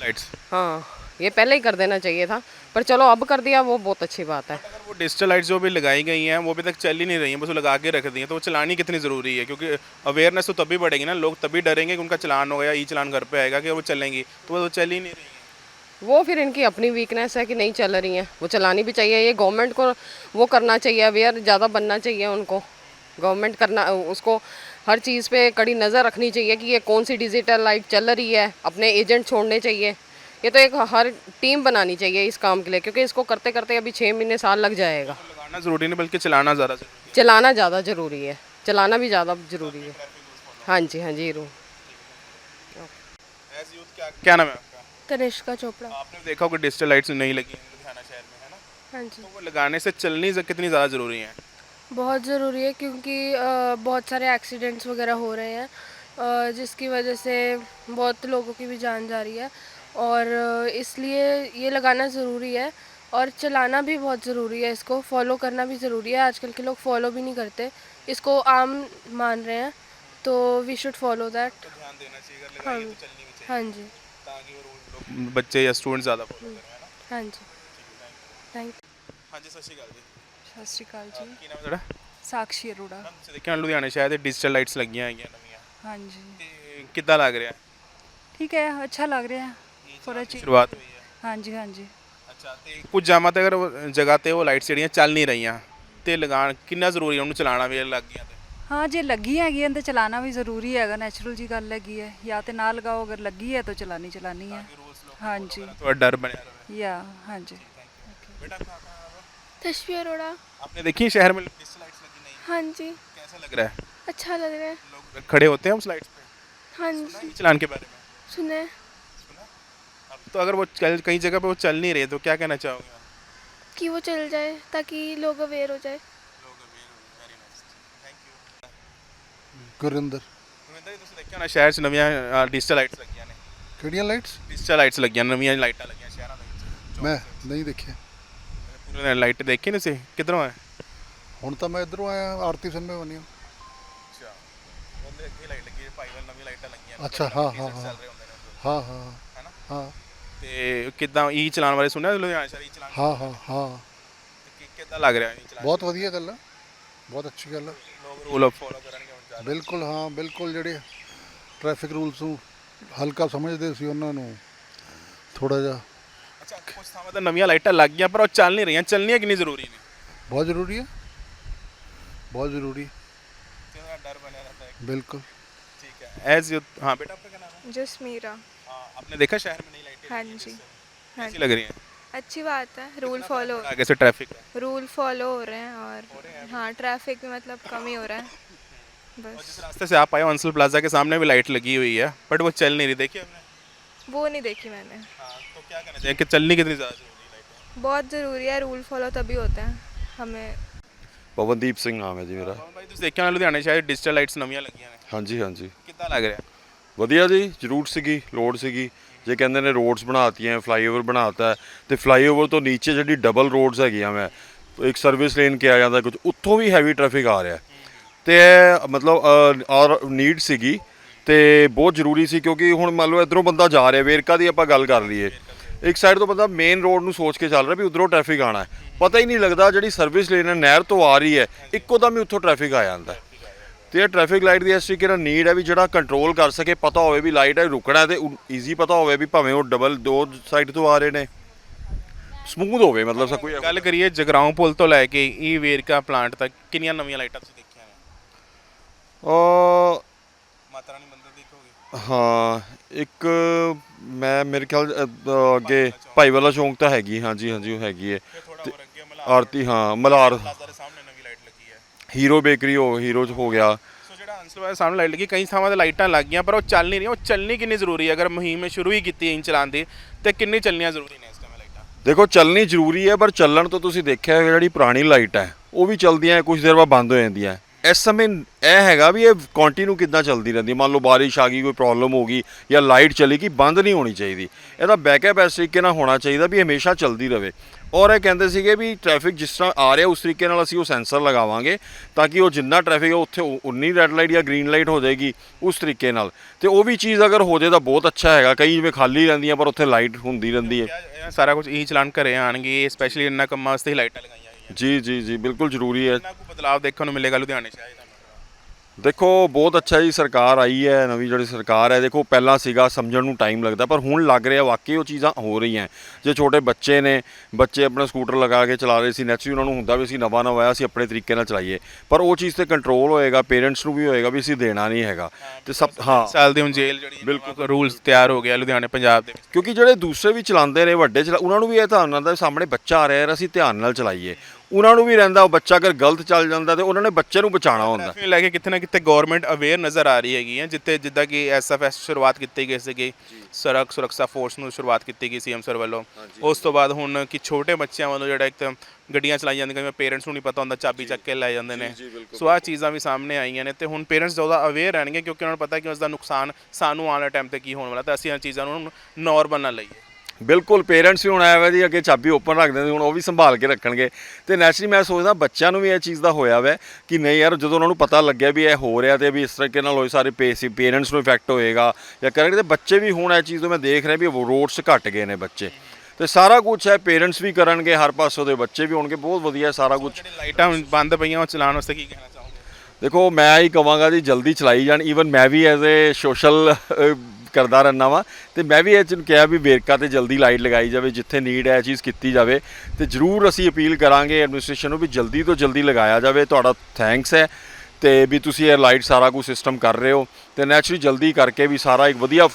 लाइट्स हाँ ये पहले ही कर देना चाहिए था पर चलो अब कर दिया वो बहुत अच्छी बात है। वो डिजिटल लाइट जो भी लगाई गई हैं वो अभी तक चल ही नहीं रही हैं बस लगा के रख दी हैं तो वो चलानी कितनी ज़रूरी है? क्योंकि अवेयरनेस तो तभी बढ़ेगी ना लोग तभी डरेंगे कि उनका चलान हो गया ई चलान घर पर आएगा कि वो चलेंगी तो वो तो चल ही नहीं रही। वो फिर इनकी अपनी वीकनेस है कि नहीं चल रही हैं। वो चलानी भी चाहिए ये गवर्नमेंट को वो करना चाहिए अवेयर ज़्यादा बनना चाहिए उनको। गवर्नमेंट करना उसको हर चीज़ पे कड़ी नज़र रखनी चाहिए कि ये कौन सी डिजिटल लाइट चल रही है अपने एजेंट छोड़ने चाहिए। ये तो एक हर टीम बनानी चाहिए इस काम के लिए क्योंकि इसको करते करते अभी छः महीने साल लग जाएगा। लगाना ज़रूरी नहीं बल्कि चलाना ज़्यादा चलाना ज़्यादा ज़रूरी है। चलाना भी ज़्यादा ज़रूरी है। हाँ जी हाँ जी रू क्या नाम है? आपका तनिष्का चोपड़ा। आपने देखा होगा डिजिटल लाइट्स नहीं लगी हैं लुधियाना शहर में है ना? हाँ जी। तो वो लगाने से चलनी कितनी ज़्यादा ज़रूरी है? बहुत ज़रूरी है क्योंकि अ, बहुत सारे एक्सीडेंट्स वगैरह हो रहे हैं अ, जिसकी वजह से बहुत लोगों की भी जान जा रही है। और अ, इसलिए ये लगाना ज़रूरी है और चलाना भी बहुत ज़रूरी है इसको फॉलो करना भी ज़रूरी है। आजकल के लोग फॉलो भी नहीं करते इसको आम मान रहे हैं तो वी शुड फॉलो दैट ध्यान देना चाहिए अगर हाँ लगाइए तो चलनी भी चाहिए। हाँ जी। ਬੱਚੇ ਜਾਂ ਸਟੂਡੈਂਟ ਜ਼ਿਆਦਾ ਫੋਲੋ ਕਰਨ ਹੈ ਨਾ? ਹਾਂਜੀ। ਥੈਂਕ ਹਾਂਜੀ ਸਤਿ ਸ਼੍ਰੀ ਅਕਾਲ ਜੀ। ਸਤਿ ਸ਼੍ਰੀ ਅਕਾਲ ਜੀ। ਕੀ ਨਾਮ ਤੁਹਾਡਾ? ਸਾਕਸ਼ੀ ਅਰੋੜਾ। ਤੁਸੀਂ ਦੇਖਿਆ ਹੋਣਾ ਸ਼ਹਿਰ ਤੇ ਡਿਜੀਟਲ ਲਾਈਟਸ ਲੱਗੀਆਂ ਹੈਗੀਆਂ ਨਵੀਆਂ। ਹਾਂਜੀ। ਤੇ ਕਿੱਦਾਂ ਲੱਗ ਰਿਹਾ? ਠੀਕ ਹੈ ਅੱਛਾ ਲੱਗ ਰਿਹਾ। ਥੋੜਾ ਚੀਜ਼ ਸ਼ੁਰੂਆਤ ਹੋਈ ਹੈ। ਹਾਂਜੀ ਹਾਂਜੀ। ਅੱਛਾ ਤੇ ਕੁਝ ਜਾਮਾ ਅਗਰ ਜਗ੍ਹਾ ਤੇ ਉਹ ਲਾਈਟਸ ਜਿਹੜੀਆਂ ਚੱਲ ਨਹੀਂ ਰਹੀਆਂ ਤੇ ਲਗਾਉਣ ਕਿੰਨਾ ਜ਼ਰੂਰੀ ਹੈ? ਉਹਨੂੰ ਚਲਾਉਣਾ ਵੀ ਲੱਗ ਗਿਆ ਹਾਂ ਜੇ ਲੱਗੀ ਹੈਗੀ ਹੈ ਤਾਂ ਚਲਾਣਾ ਵੀ ਜ਼ਰੂਰੀ ਹੈਗਾ ਨੈਚੁਰਲ ਜੀ ਗੱਲ ਹੈਗੀ ਹੈ ਜਾਂ ਤੇ ਨਾ ਲਗਾਓ ਅਗਰ ਲੱਗੀ ਹੈ ਤਾਂ ਚਲਾਨੀ ਚਲਾਨੀ ਹੈ ਹਾਂਜੀ थोड़ा डर बने रहे या ਹਾਂਜੀ बेटा आपका नाम है? तशवी अरोड़ा आपने देखी शहर में डिजिटल लाइट्स लगी नहीं हाँ जी कैसा लग रहा है अच्छा लग रहा है लोग खड़े होते हैं उस लाइट्स पे हाँ ई चलान के बारे में सुने अब तो अगर वो चल कई जगह पे वो चल नहीं रहे तो क्या कहना चाहोगे आप? कि वो चल जाए ताकि लोग अवेयर हो जाए ਗੁਰਿੰਦਰ। ਗੁਰਵਿੰਦਰ ਜੀ ਤੁਸੀਂ ਦੇਖਿਆ ਨਾ ਸ਼ਹਿਰ 'ਚ ਨਵੀਆਂ ਡਿਜੀਟਲ ਲਾਈਟਸ ਲੱਗੀਆਂ ਨੇ। ਕਿਹੜੀਆਂ ਲਾਈਟਸ ਡਿਜੀਟਲ ਲਾਈਟਸ ਲੱਗੀਆਂ ਨਵੀਆਂ ਲਾਈਟਾਂ ਲੱਗੀਆਂ ਸ਼ਹਿਰਾਂ ਦੇ ਵਿੱਚ। ਮੈਂ ਨਹੀਂ ਦੇਖਿਆ। ਪੂਰੇ ਲਾਈਟ ਦੇਖੀ ਨਹੀਂ ਸੀ ਕਿੱਧਰੋਂ ਆਏ? ਹੁਣ ਤਾਂ ਮੈਂ ਇਧਰੋਂ ਆਇਆ ਆਰਤੀ ਸੰਮੇ ਬਣਿਆ ਅੱਛਾ। ਉਹਦੇ ਅੱਗੇ ਲਾਈਟ ਲੱਗੀ ਹੈ ਭਾਈ ਵਾਲ ਨਵੀਂ ਲਾਈਟਾਂ ਲੱਗੀਆਂ ਨੇ, ਅੱਛਾ, ਹਾਂ, ਹਾਂ। ਚੱਲ ਰਹੇ ਹੁੰਦੇ ਨੇ ਹਾਂ ਹਾਂ ਹੈਨਾ? ਹਾਂ। ਤੇ ਕਿੱਦਾਂ ਈ ਚਲਾਨ ਬਾਰੇ ਸੁਣਿਆ ਲੁਧਿਆਣਾ ਸ਼ਹਿਰ ਈ ਚਲਾਨ ਹਾਂ ਹਾਂ ਹਾਂ। ਕਿ- ਕਿੱਦਾਂ ਲੱਗ ਰਿਹਾ ਈ ਚਲਾਨ ਬਹੁਤ ਵਧੀਆ ਗੱਲ ਆ। ਬਹੁਤ ਅੱਛੀ ਗੱਲ ਆ। ਲੋਕ ਰੂਲ ਫੋਲੋ ਕਰਨਗੇ ਹੁਣ ਜ਼ਿਆਦਾ ਬਿਲਕੁਲ ਹਾਂ ਬਿਲਕੁਲ ਜਿਹੜੇ ਟ੍ਰੈਫਿਕ ਰੂਲਸ ਨੂੰ ਹਲਕਾ ਸਮਝਦੇ ਸੀ ਉਹਨਾਂ ਨੂੰ ਥੋੜਾ ਜਿਹਾ। ਅੱਛਾ ਕੁਝ ਥਾਵਾਂ ਨਵੀਆਂ ਲਾਈਟਾਂ ਲੱਗ ਗਈਆਂ ਪਰ ਉਹ ਚੱਲ ਨਹੀਂ ਰਹੀਆਂ। ਚੱਲਣੀਆਂ ਕਿੰਨੀ ਜ਼ਰੂਰੀ ਨੇ? ਬਹੁਤ ਜ਼ਰੂਰੀ ਹੈ ਬਹੁਤ ਜ਼ਰੂਰੀ। ਤੇ ਉਹਦਾ ਡਰ ਬਣਿਆ ਰਹਿੰਦਾ ਹੈ। ਬਿल्कुल ठीक है एज यू हाँ बेटा आपका क्या नाम है जसमीरा हाँ, आपने देखा शहर में नई लाइटें हाँ लगी हैं जी। जिससे? हाँ कैसी लग रही हैं अच्छी बात है रूल फॉलो आगे से ट्रैफिक है रूल और बस जिस रास्ते से आप आए हो अंसल प्लाजा के सामने भी लाइट लगी हुई है बट वो चल नहीं रही देखिए आपने वो नहीं देखी मैंने हाँ तो क्या कहना चाहिए कि चलनी कितनी ज़्यादा जरूरी है लाइट बहुत ज़रूरी है रूल फॉलो तभी होते हैं हमें ਪਵਨਦੀਪ ਸਿੰਘ ਨਾਮ ਹੈ ਜੀ ਮੇਰਾ ਭਾਈ ਤੁਸੀਂ ਦੇਖਿਆ ਹੋਣਾ ਲੁਧਿਆਣੇ ਸ਼ਹਿਰ ਡਿਜੀਟਲ ਲਾਈਟਸ ਨਵੀਆਂ ਲੱਗੀਆਂ ਨੇ ਹਾਂਜੀ ਹਾਂਜੀ ਕਿੱਦਾਂ ਲੱਗ ਰਿਹਾ ਵਧੀਆ ਜੀ ਜ਼ਰੂਰਤ ਸੀਗੀ ਲੋੜ ਸੀਗੀ ਜੇ ਕਹਿੰਦੇ ਨੇ ਰੋਡਸ ਬਣਾਤੀਆਂ ਫਲਾਈਓਵਰ ਬਣਾਤਾ ਹੈ, ਤੇ ਫਲਾਈਓਵਰ ਤੋਂ ਨੀਚੇ ਜਿਹੜੀ ਡਬਲ ਰੋਡਸ ਹੈਗੀਆਂ ਮੈਂ ਇੱਕ ਸਰਵਿਸ ਲੇਨ ਕਿਹਾ ਜਾਂਦਾ ਕੁਝ ਉੱਥੋਂ ਵੀ ਹੈਵੀ ਟ੍ਰੈਫਿਕ ਆ ਰਿਹਾ ਤੇ ਇਹ ਮਤਲਬ ਔਰ ਨੀਡ ਸੀਗੀ ਤੇ ਬਹੁਤ ਜ਼ਰੂਰੀ ਸੀ ਕਿਉਂਕਿ ਹੁਣ ਮੰਨ ਲਓ ਇਧਰੋਂ ਬੰਦਾ ਜਾ ਰਿਹਾ, ਵੇਰਕਾ ਦੀ ਆਪਾਂ ਗੱਲ ਕਰ ਲਈਏ। ਇੱਕ ਸਾਈਡ ਤੋਂ ਬੰਦਾ ਮੇਨ ਰੋਡ ਨੂੰ ਸੋਚ ਕੇ ਚੱਲ ਰਿਹਾ ਵੀ ਉਧਰੋਂ ਟ੍ਰੈਫਿਕ ਆਣਾ ਹੈ। ਪਤਾ ਹੀ ਨਹੀਂ ਲੱਗਦਾ ਜਿਹੜੀ ਸਰਵਿਸ ਲੇਨ ਹੈ, ਨਹਿਰ ਤੋਂ ਆ ਰਹੀ ਹੈ, ਇੱਕੋ ਦਮ ਹੀ ਉੱਥੋਂ ਟ੍ਰੈਫਿਕ ਆ ਜਾਂਦਾ ਹੈ। ਤੇ ਇਹ ਟ੍ਰੈਫਿਕ ਲਾਈਟ ਦੀ ਇਸ ਤਰੀਕੇ ਨਾਲ ਨੀਡ ਹੈ ਵੀ ਜਿਹੜਾ ਕੰਟਰੋਲ ਕਰ ਸਕੇ, ਪਤਾ ਹੋਵੇ ਵੀ ਲਾਈਟ ਹੈ, ਰੁਕਣਾ ਹੈ ਤੇ ਈਜ਼ੀ ਪਤਾ ਹੋਵੇ ਵੀ ਭਾਵੇਂ ਉਹ ਡਬਲ ਦੋ ਸਾਈਡ ਤੋਂ ਆ ਰਹੇ ਨੇ। ਸਮੂਥ ਹੋਵੇ, ਮਤਲਬ ਸਭ ਕੋਈ ਗੱਲ ਕਰੀਏ ਜਗਰਾਉਂ ਪੁਲ ਤੋਂ ਲੈ ਕੇ ਈ ਵੇਰਕਾ ਪਲਾਂਟ ਤੱਕ ਕਿੰਨੀਆਂ ਨਵੀਆਂ ਲਾਈਟਾਂ ਅ ਮਾਤਾ ਰਾਣੀ ਮੰਦਿਰ ਦੇਖੋਗੇ ਹਾਂ ਇੱਕ ਮੈਂ ਮੇਰੇ ਖਿਆਲ ਅ, ਅ, ਅੱਗੇ ਭਾਈ ਵਾਲਾ ਚੌਂਕ ਤਾਂ ਹੈਗੀ ਹਾਂਜੀ ਹਾਂਜੀ ਉਹ ਹੈਗੀ ਹੈ ਥੋੜਾ ਤੇ ਹੋਰ ਅੱਗੇ ਮਲਾਰ ਆਰਤੀ ਹਾਂ ਮਲਾਰ। ਪਲਾਜ਼ਾ ਦੇ ਸਾਹਮਣੇ ਨਵੀਂ ਲਾਈਟ ਲੱਗੀ ਹੈ। ਹੀਰੋ ਬੇਕਰੀ ਹੋ ਹੀਰੋ ਚ ਹੋ ਗਿਆ। ਸੋ ਜਿਹੜਾ ਦੇ ਸਾਹਮਣੇ ਲਾਈਟ ਲੱਗੀ ਕਈ ਥਾਵਾਂ ਤੇ ਲਾਈਟਾਂ ਲੱਗ ਗਈਆਂ ਪਰ ਉਹ ਚੱਲ ਨਹੀਂ ਰਹੀਆਂ। ਉਹ ਚੱਲਣੀ ਕਿੰਨੀ ਜ਼ਰੂਰੀ ਹੈ? ਅਗਰ ਮੁਹਿੰਮ ਸ਼ੁਰੂ ਹੀ ਕੀਤੀ ਹੈ ਇਨ ਚਲਾਉਣ ਦੀ ਤੇ ਕਿੰਨੀ ਚੱਲਣੀਆਂ ਜ਼ਰੂਰੀ ਨੇ ਇਸ ਟਾਈਮ ਲਾਈਟਾਂ? ਦੇਖੋ ਚੱਲਣੀ ਜ਼ਰੂਰੀ ਹੈ ਪਰ ਚੱਲਣ ਤੋਂ ਤੁਸੀਂ ਦੇਖਿਆ ਹੋਵੇਗਾ ਜਿਹੜੀ ਪੁਰਾਣੀ ਲਾਈਟ ਹੈ ਉਹ ਵੀ ਚਲਦੀਆਂ ਕੁਝ ਦੇਰ ਬਾਅਦ ਬੰਦ ਹੋ ਜਾਂਦੀਆਂ ਇਸ ਸਮੇਂ ਇਹ ਹੈਗਾ ਵੀ ਇਹ ਕੰਟੀਨਿਊ ਕਿੱਦਾਂ ਚੱਲਦੀ ਰਹਿੰਦੀ ਹੈ। ਮੰਨ ਲਓ ਬਾਰਿਸ਼ ਆ ਗਈ, ਕੋਈ ਪ੍ਰੋਬਲਮ ਹੋ ਗਈ ਜਾਂ ਲਾਈਟ ਚਲੀ ਗਈ, ਬੰਦ ਨਹੀਂ ਹੋਣੀ ਚਾਹੀਦੀ। ਇਹਦਾ ਬੈਕਅਪ ਇਸ ਤਰੀਕੇ ਨਾਲ ਹੋਣਾ ਚਾਹੀਦਾ ਵੀ ਹਮੇਸ਼ਾ ਚੱਲਦੀ ਰਹੇ। ਔਰ ਇਹ ਕਹਿੰਦੇ ਸੀਗੇ ਵੀ ਟ੍ਰੈਫਿਕ ਜਿਸ ਤਰ੍ਹਾਂ ਆ ਰਿਹਾ, ਉਸ ਤਰੀਕੇ ਨਾਲ ਅਸੀਂ ਉਹ ਸੈਂਸਰ ਲਗਾਵਾਂਗੇ ਤਾਂ ਕਿ ਉਹ ਜਿੰਨਾ ਟ੍ਰੈਫਿਕ ਹੈ, ਉੱਥੇ ਉ- ਉਨੀ ਰੈੱਡ ਲਾਈਟ ਜਾਂ ਗ੍ਰੀਨ ਲਾਈਟ ਹੋ ਜਾਏਗੀ ਉਸ ਤਰੀਕੇ ਨਾਲ। ਤੇ ਉਹ ਵੀ ਚੀਜ਼ ਅਗਰ ਹੋ ਜਾਏ ਤਾਂ ਬਹੁਤ ਅੱਛਾ ਹੈਗਾ। ਕਈ ਜਿਵੇਂ ਖਾਲੀ ਰਹਿੰਦੀਆਂ ਪਰ ਉੱਥੇ ਲਾਈਟ ਹੁੰਦੀ ਰਹਿੰਦੀ ਹੈ। ਇਹ ਸਾਰਾ ਕੁਝ ਈ ਚਲਾਨ ਘਰੇ ਆਣਗੇ ਸਪੈਸ਼ਲੀ ਇੰਨਾ ਕੰਮਾਂ ਵਾਸਤੇ ਹੀ ਲਾਈਟਾਂ ਲਗਾਈਆਂ। ਜੀ ਜੀ ਜੀ, ਬਿਲਕੁਲ ਜ਼ਰੂਰੀ ਹੈ। ਕਿੰਨਾ ਕੁ ਬਦਲਾਅ ਦੇਖਣ ਨੂੰ ਮਿਲੇਗਾ ਲੁਧਿਆਣੇ ਸ਼ਹਿਰ ਦਾ? ਦੇਖੋ ਬਹੁਤ ਅੱਛਾ ਜੀ ਸਰਕਾਰ ਆਈ ਹੈ ਨਵੀਂ ਜਿਹੜੀ ਸਰਕਾਰ ਹੈ ਦੇਖੋ ਪਹਿਲਾਂ ਸੀਗਾ ਸਮਝਣ ਨੂੰ ਟਾਈਮ ਲੱਗਦਾ ਪਰ ਹੁਣ ਲੱਗ ਰਿਹਾ ਵਾਕਈ ਉਹ ਚੀਜ਼ਾਂ ਹੋ ਰਹੀਆਂ। ਜੇ ਛੋਟੇ ਬੱਚੇ ਨੇ ਬੱਚੇ ਆਪਣਾ ਸਕੂਟਰ ਲਗਾ ਕੇ ਚਲਾ ਰਹੇ ਸੀ ਨੈਚੁਰਲੀ ਉਹਨਾਂ ਨੂੰ ਹੁੰਦਾ ਵੀ ਅਸੀਂ ਨਵਾਂ ਨਵਾਂ ਆਇਆ ਅਸੀਂ ਆਪਣੇ ਤਰੀਕੇ ਨਾਲ ਚਲਾਈਏ। ਪਰ ਉਹ ਚੀਜ਼ ਤੇ ਕੰਟਰੋਲ ਹੋਏਗਾ ਪੇਰੈਂਟਸ ਨੂੰ ਵੀ ਹੋਏਗਾ ਵੀ ਅਸੀਂ ਦੇਣਾ ਨਹੀਂ ਹੈਗਾ। ਤੇ ਸਭ ਹਾਂ ਸਾਲ ਦੀ ਹੁਣ ਜੇਲ੍ਹ ਜਿਹੜੀ ਬਿਲਕੁਲ। ਰੂਲਸ ਤਿਆਰ ਹੋ ਗਿਆ ਲੁਧਿਆਣੇ ਪੰਜਾਬ ਦੇ ਕਿਉਂਕਿ ਜਿਹੜੇ ਦੂਸਰੇ ਵੀ ਚਲਾਉਂਦੇ ਨੇ ਵੱਡੇ ਚਲਾ ਉਹਨਾਂ ਨੂੰ ਵੀ ਇਹ ਧਿਆਨ ਵੀ ਸਾਹਮਣੇ ਬੱਚਾ ਆ ਰਿਹਾ ਯਾਰ ਅਸੀਂ ਧਿਆਨ ਨਾਲ ਚਲਾਈਏ। ਉਹਨਾਂ ਨੂੰ ਵੀ ਰਹਿੰਦਾ ਉਹ ਬੱਚਾ ਅਗਰ ਗਲਤ ਚੱਲ ਜਾਂਦਾ ਤੇ ਉਹਨਾਂ ਨੇ ਬੱਚੇ ਨੂੰ ਬਚਾਉਣਾ ਹੁੰਦਾ। ਟ੍ਰੈਫਿਕ ਲੈ ਕੇ ਕਿਤੇ ਨਾ ਕਿਤੇ ਗਵਰਨਮੈਂਟ ਅਵੇਅਰ ਨਜ਼ਰ ਆ ਰਹੀ ਹੈਗੀ ਹੈ ਜਿੱਥੇ ਜਿੱਦਾਂ ਕਿ ਐਸਐਫਐਸ ਸ਼ੁਰੂਆਤ ਕੀਤੀ ਗਈ ਸੀਗੀ ਸੜਕ ਸੁਰੱਖਿਆ ਫੋਰਸ ਨੂੰ ਸ਼ੁਰੂਆਤ ਕੀਤੀ ਗਈ ਸੀਐਮ ਸਰ ਵੱਲੋਂ। ਉਸ ਤੋਂ ਬਾਅਦ ਹੁਣ ਕਿ ਛੋਟੇ ਬੱਚਿਆਂ ਵੱਲੋਂ ਜਿਹੜਾ ਇੱਕ ਤਾਂ ਗੱਡੀਆਂ ਚਲਾਈ ਜਾਂਦੀਆਂ ਜਿਵੇਂ ਪੇਰੈਂਟਸ ਨੂੰ ਨਹੀਂ ਪਤਾ ਹੁੰਦਾ ਚਾਬੀ ਚੱਕ ਕੇ ਲੈ ਜਾਂਦੇ ਨੇ। ਸੋ ਆਹ ਚੀਜ਼ਾਂ ਵੀ ਸਾਹਮਣੇ ਆਈਆਂ ਨੇ ਤੇ ਹੁਣ ਪੇਰੈਂਟਸ ਜ਼ਿਆਦਾ ਅਵੇਅਰ ਰਹਿਣਗੇ ਕਿਉਂਕਿ ਉਹਨਾਂ ਨੂੰ ਪਤਾ ਕਿ ਉਸ ਦਾ ਨੁਕਸਾਨ ਸਾਨੂੰ ਆਉਣ ਵਾਲੇ ਟਾਈਮ ਤੇ ਕੀ ਹੋਣ ਵਾਲਾ ਤਾਂ ਅਸੀਂ ਇਹ ਚੀਜ਼ਾਂ ਨੂੰ ਨਾਰਮਲ ਨਾ ਲਈਏ। ਬਿਲਕੁਲ ਪੇਰੈਂਟਸ ਵੀ ਹੁਣ ਆਇਆ ਵਾ ਜੀ ਅੱਗੇ ਚਾਬੀ ਓਪਨ ਰੱਖ ਦਿੰਦੇ ਹੁਣ ਉਹ ਵੀ ਸੰਭਾਲ ਕੇ ਰੱਖਣਗੇ। ਤੇ ਨੈਚੁਰਲੀ ਮੈਂ ਸੋਚਦਾ ਬੱਚਿਆਂ ਨੂੰ ਵੀ ਇਹ ਚੀਜ਼ ਦਾ ਹੋਇਆ ਵੈ ਕਿ ਨਹੀਂ ਯਾਰ ਜਦੋਂ ਉਹਨਾਂ ਨੂੰ ਪਤਾ ਲੱਗਿਆ ਵੀ ਇਹ ਹੋ ਰਿਹਾ ਤੇ ਵੀ ਇਸ ਤਰੀਕੇ ਨਾਲ ਹੋਏ ਸਾਰੇ ਪੇਸੀ ਪੇਰੈਂਟਸ ਨੂੰ ਇਫੈਕਟ ਹੋਏਗਾ ਜਾਂ ਕਰਨਗੇ ਤੇ ਬੱਚੇ ਵੀ ਹੁਣ ਇਹ ਚੀਜ਼ ਤੋਂ ਮੈਂ ਦੇਖ ਰਿਹਾ ਵੀ ਰੋਡਸ ਘਟ ਗਏ ਨੇ ਬੱਚੇ। ਤੇ ਸਾਰਾ ਕੁਝ ਹੈ ਪੇਰੈਂਟਸ ਵੀ ਕਰਨਗੇ ਹਰ ਪਾਸੋਂ ਦੇ ਬੱਚੇ ਵੀ ਹੋਣਗੇ ਬਹੁਤ ਵਧੀਆ ਸਾਰਾ ਕੁਝ ਲਾਈਟਾਂ ਬੰਦ ਪਈਆਂ ਉਹ ਚਲਾਉਣ ਵਾਸਤੇ ਕੀ ਕਹਿਣਾ ਚਾਹੋਗੇ? ਦੇਖੋ ਮੈਂ ਹੀ ਕਵਾਂਗਾ ਜੀ ਜਲਦੀ ਚਲਾਈ ਜਾਣ ਈਵਨ ਮੈਂ ਵੀ ਐਜ਼ ਅ ਸੋਸ਼ਲ ਕਰਦਾ ਰਹਿਣਾ ਵਾਂ। ਤੇ ਮੈਂ ਵੀ ਇਹ ਚ ਕਿਹਾ ਵੀ ਵੇਰਕਾ ਤੇ ਜਲਦੀ ਲਾਈਟ ਲਗਾਈ ਜਾਵੇ ਜਿੱਥੇ ਨੀਡ ਹੈ ਇਹ ਚੀਜ਼ ਕੀਤੀ ਜਾਵੇ। ਤੇ ਜਰੂਰ ਅਸੀਂ ਅਪੀਲ ਕਰਾਂਗੇ ਐਡਮਿਨਿਸਟ੍ਰੇਸ਼ਨ ਨੂੰ ਵੀ ਜਲਦੀ ਤੋਂ ਜਲਦੀ ਲਗਾਇਆ ਜਾਵੇ। ਤੁਹਾਡਾ ਥੈਂਕਸ ਹੈ ਤੇ ਵੀ ਤੁਸੀਂ ਇਹ ਲਾਈਟ ਸਾਰਾ ਕੁਝ ਸਿਸਟਮ ਕਰ ਰਹੇ ਹੋ। ਤੇ ਨੈਚੁਰਲੀ ਜਲਦੀ ਕਰਕੇ ਵੀ ਸਾਰਾ ਇੱਕ ਵਧੀਆ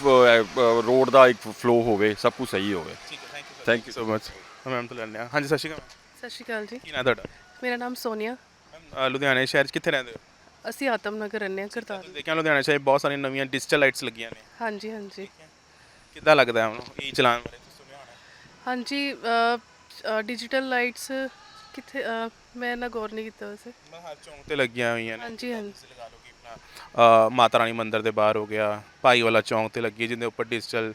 ਰੋਡ ਦਾ ਇੱਕ ਫਲੋ ਹੋਵੇ ਸਭ ਕੁਝ ਸਹੀ ਹੋਵੇ। ਠੀਕ ਹੈ thank you thank you so much ma'am ਤੋਂ ਲੈਣੇ ਹਾਂਜੀ ਸਤਿ ਸ਼੍ਰੀ ਅਕਾਲ। ਸਤਿ ਸ਼੍ਰੀ ਅਕਾਲ ਜੀ। ਕੀ ਨਾਂ ਤੁਹਾਡਾ? ਮੇਰਾ ਨਾਮ ਸੋਨੀਆ। ਲੁਧਿਆਣੇ ਸ਼ਹਿਰ 'ਚ ਕਿੱਥੇ ਰਹਿੰਦੇ ਹੋ? ਅਸੀਂ ਆਤਮ ਨਗਰ ਰਹਿੰਦੇ ਹਾਂ ਕਰਤਾਰ। ਤੁਸੀਂ ਦੇਖਿਆ ਲੁਧਿਆਣੇ ਸ਼ਹਿਰ ਬਹੁਤ ਸਾਰੀਆਂ ਨਵੀਆਂ ਡਿਜੀਟਲ ਲਾਈਟਸ ਲੱਗੀਆਂ ਨੇ। ਹਾਂਜੀ ਹਾਂਜੀ। ਕਿੱਦਾਂ ਲੱਗਦਾ ਹੈ ਉਹਨੂੰ ਈ ਚਲਾਉਣ ਬਾਰੇ ਤੁਸੀਂ ਸੁਣਿਆ ਹੋਣਾ? ਹਾਂਜੀ ਡਿਜੀਟਲ ਲਾਈਟਸ ਕਿੱਥੇ ਅ, ਮੈਂ ਨਾ ਗੌਰ ਨਹੀਂ ਕੀਤਾ ਵੈਸੇ। ਮੈਂ ਹਰ ਚੌਂਕ ਤੇ ਲੱਗੀਆਂ ਹੋਈਆਂ ਨੇ। ਹਾਂਜੀ ਹਾਂਜੀ। ਤੁਸੀਂ ਲਗਾ ਲਓ ਕਿ ਆਪਣਾ ਅ, ਮਾਤਾ ਰਾਣੀ ਮੰਦਿਰ ਦੇ ਬਾਹਰ ਹੋ ਗਿਆ ਭਾਈ ਵਾਲਾ ਚੌਂਕ ਤੇ ਲੱਗੀ ਹੈ, ਜਿਹਦੇ ਉੱਪਰ ਡਿਜੀਟਲ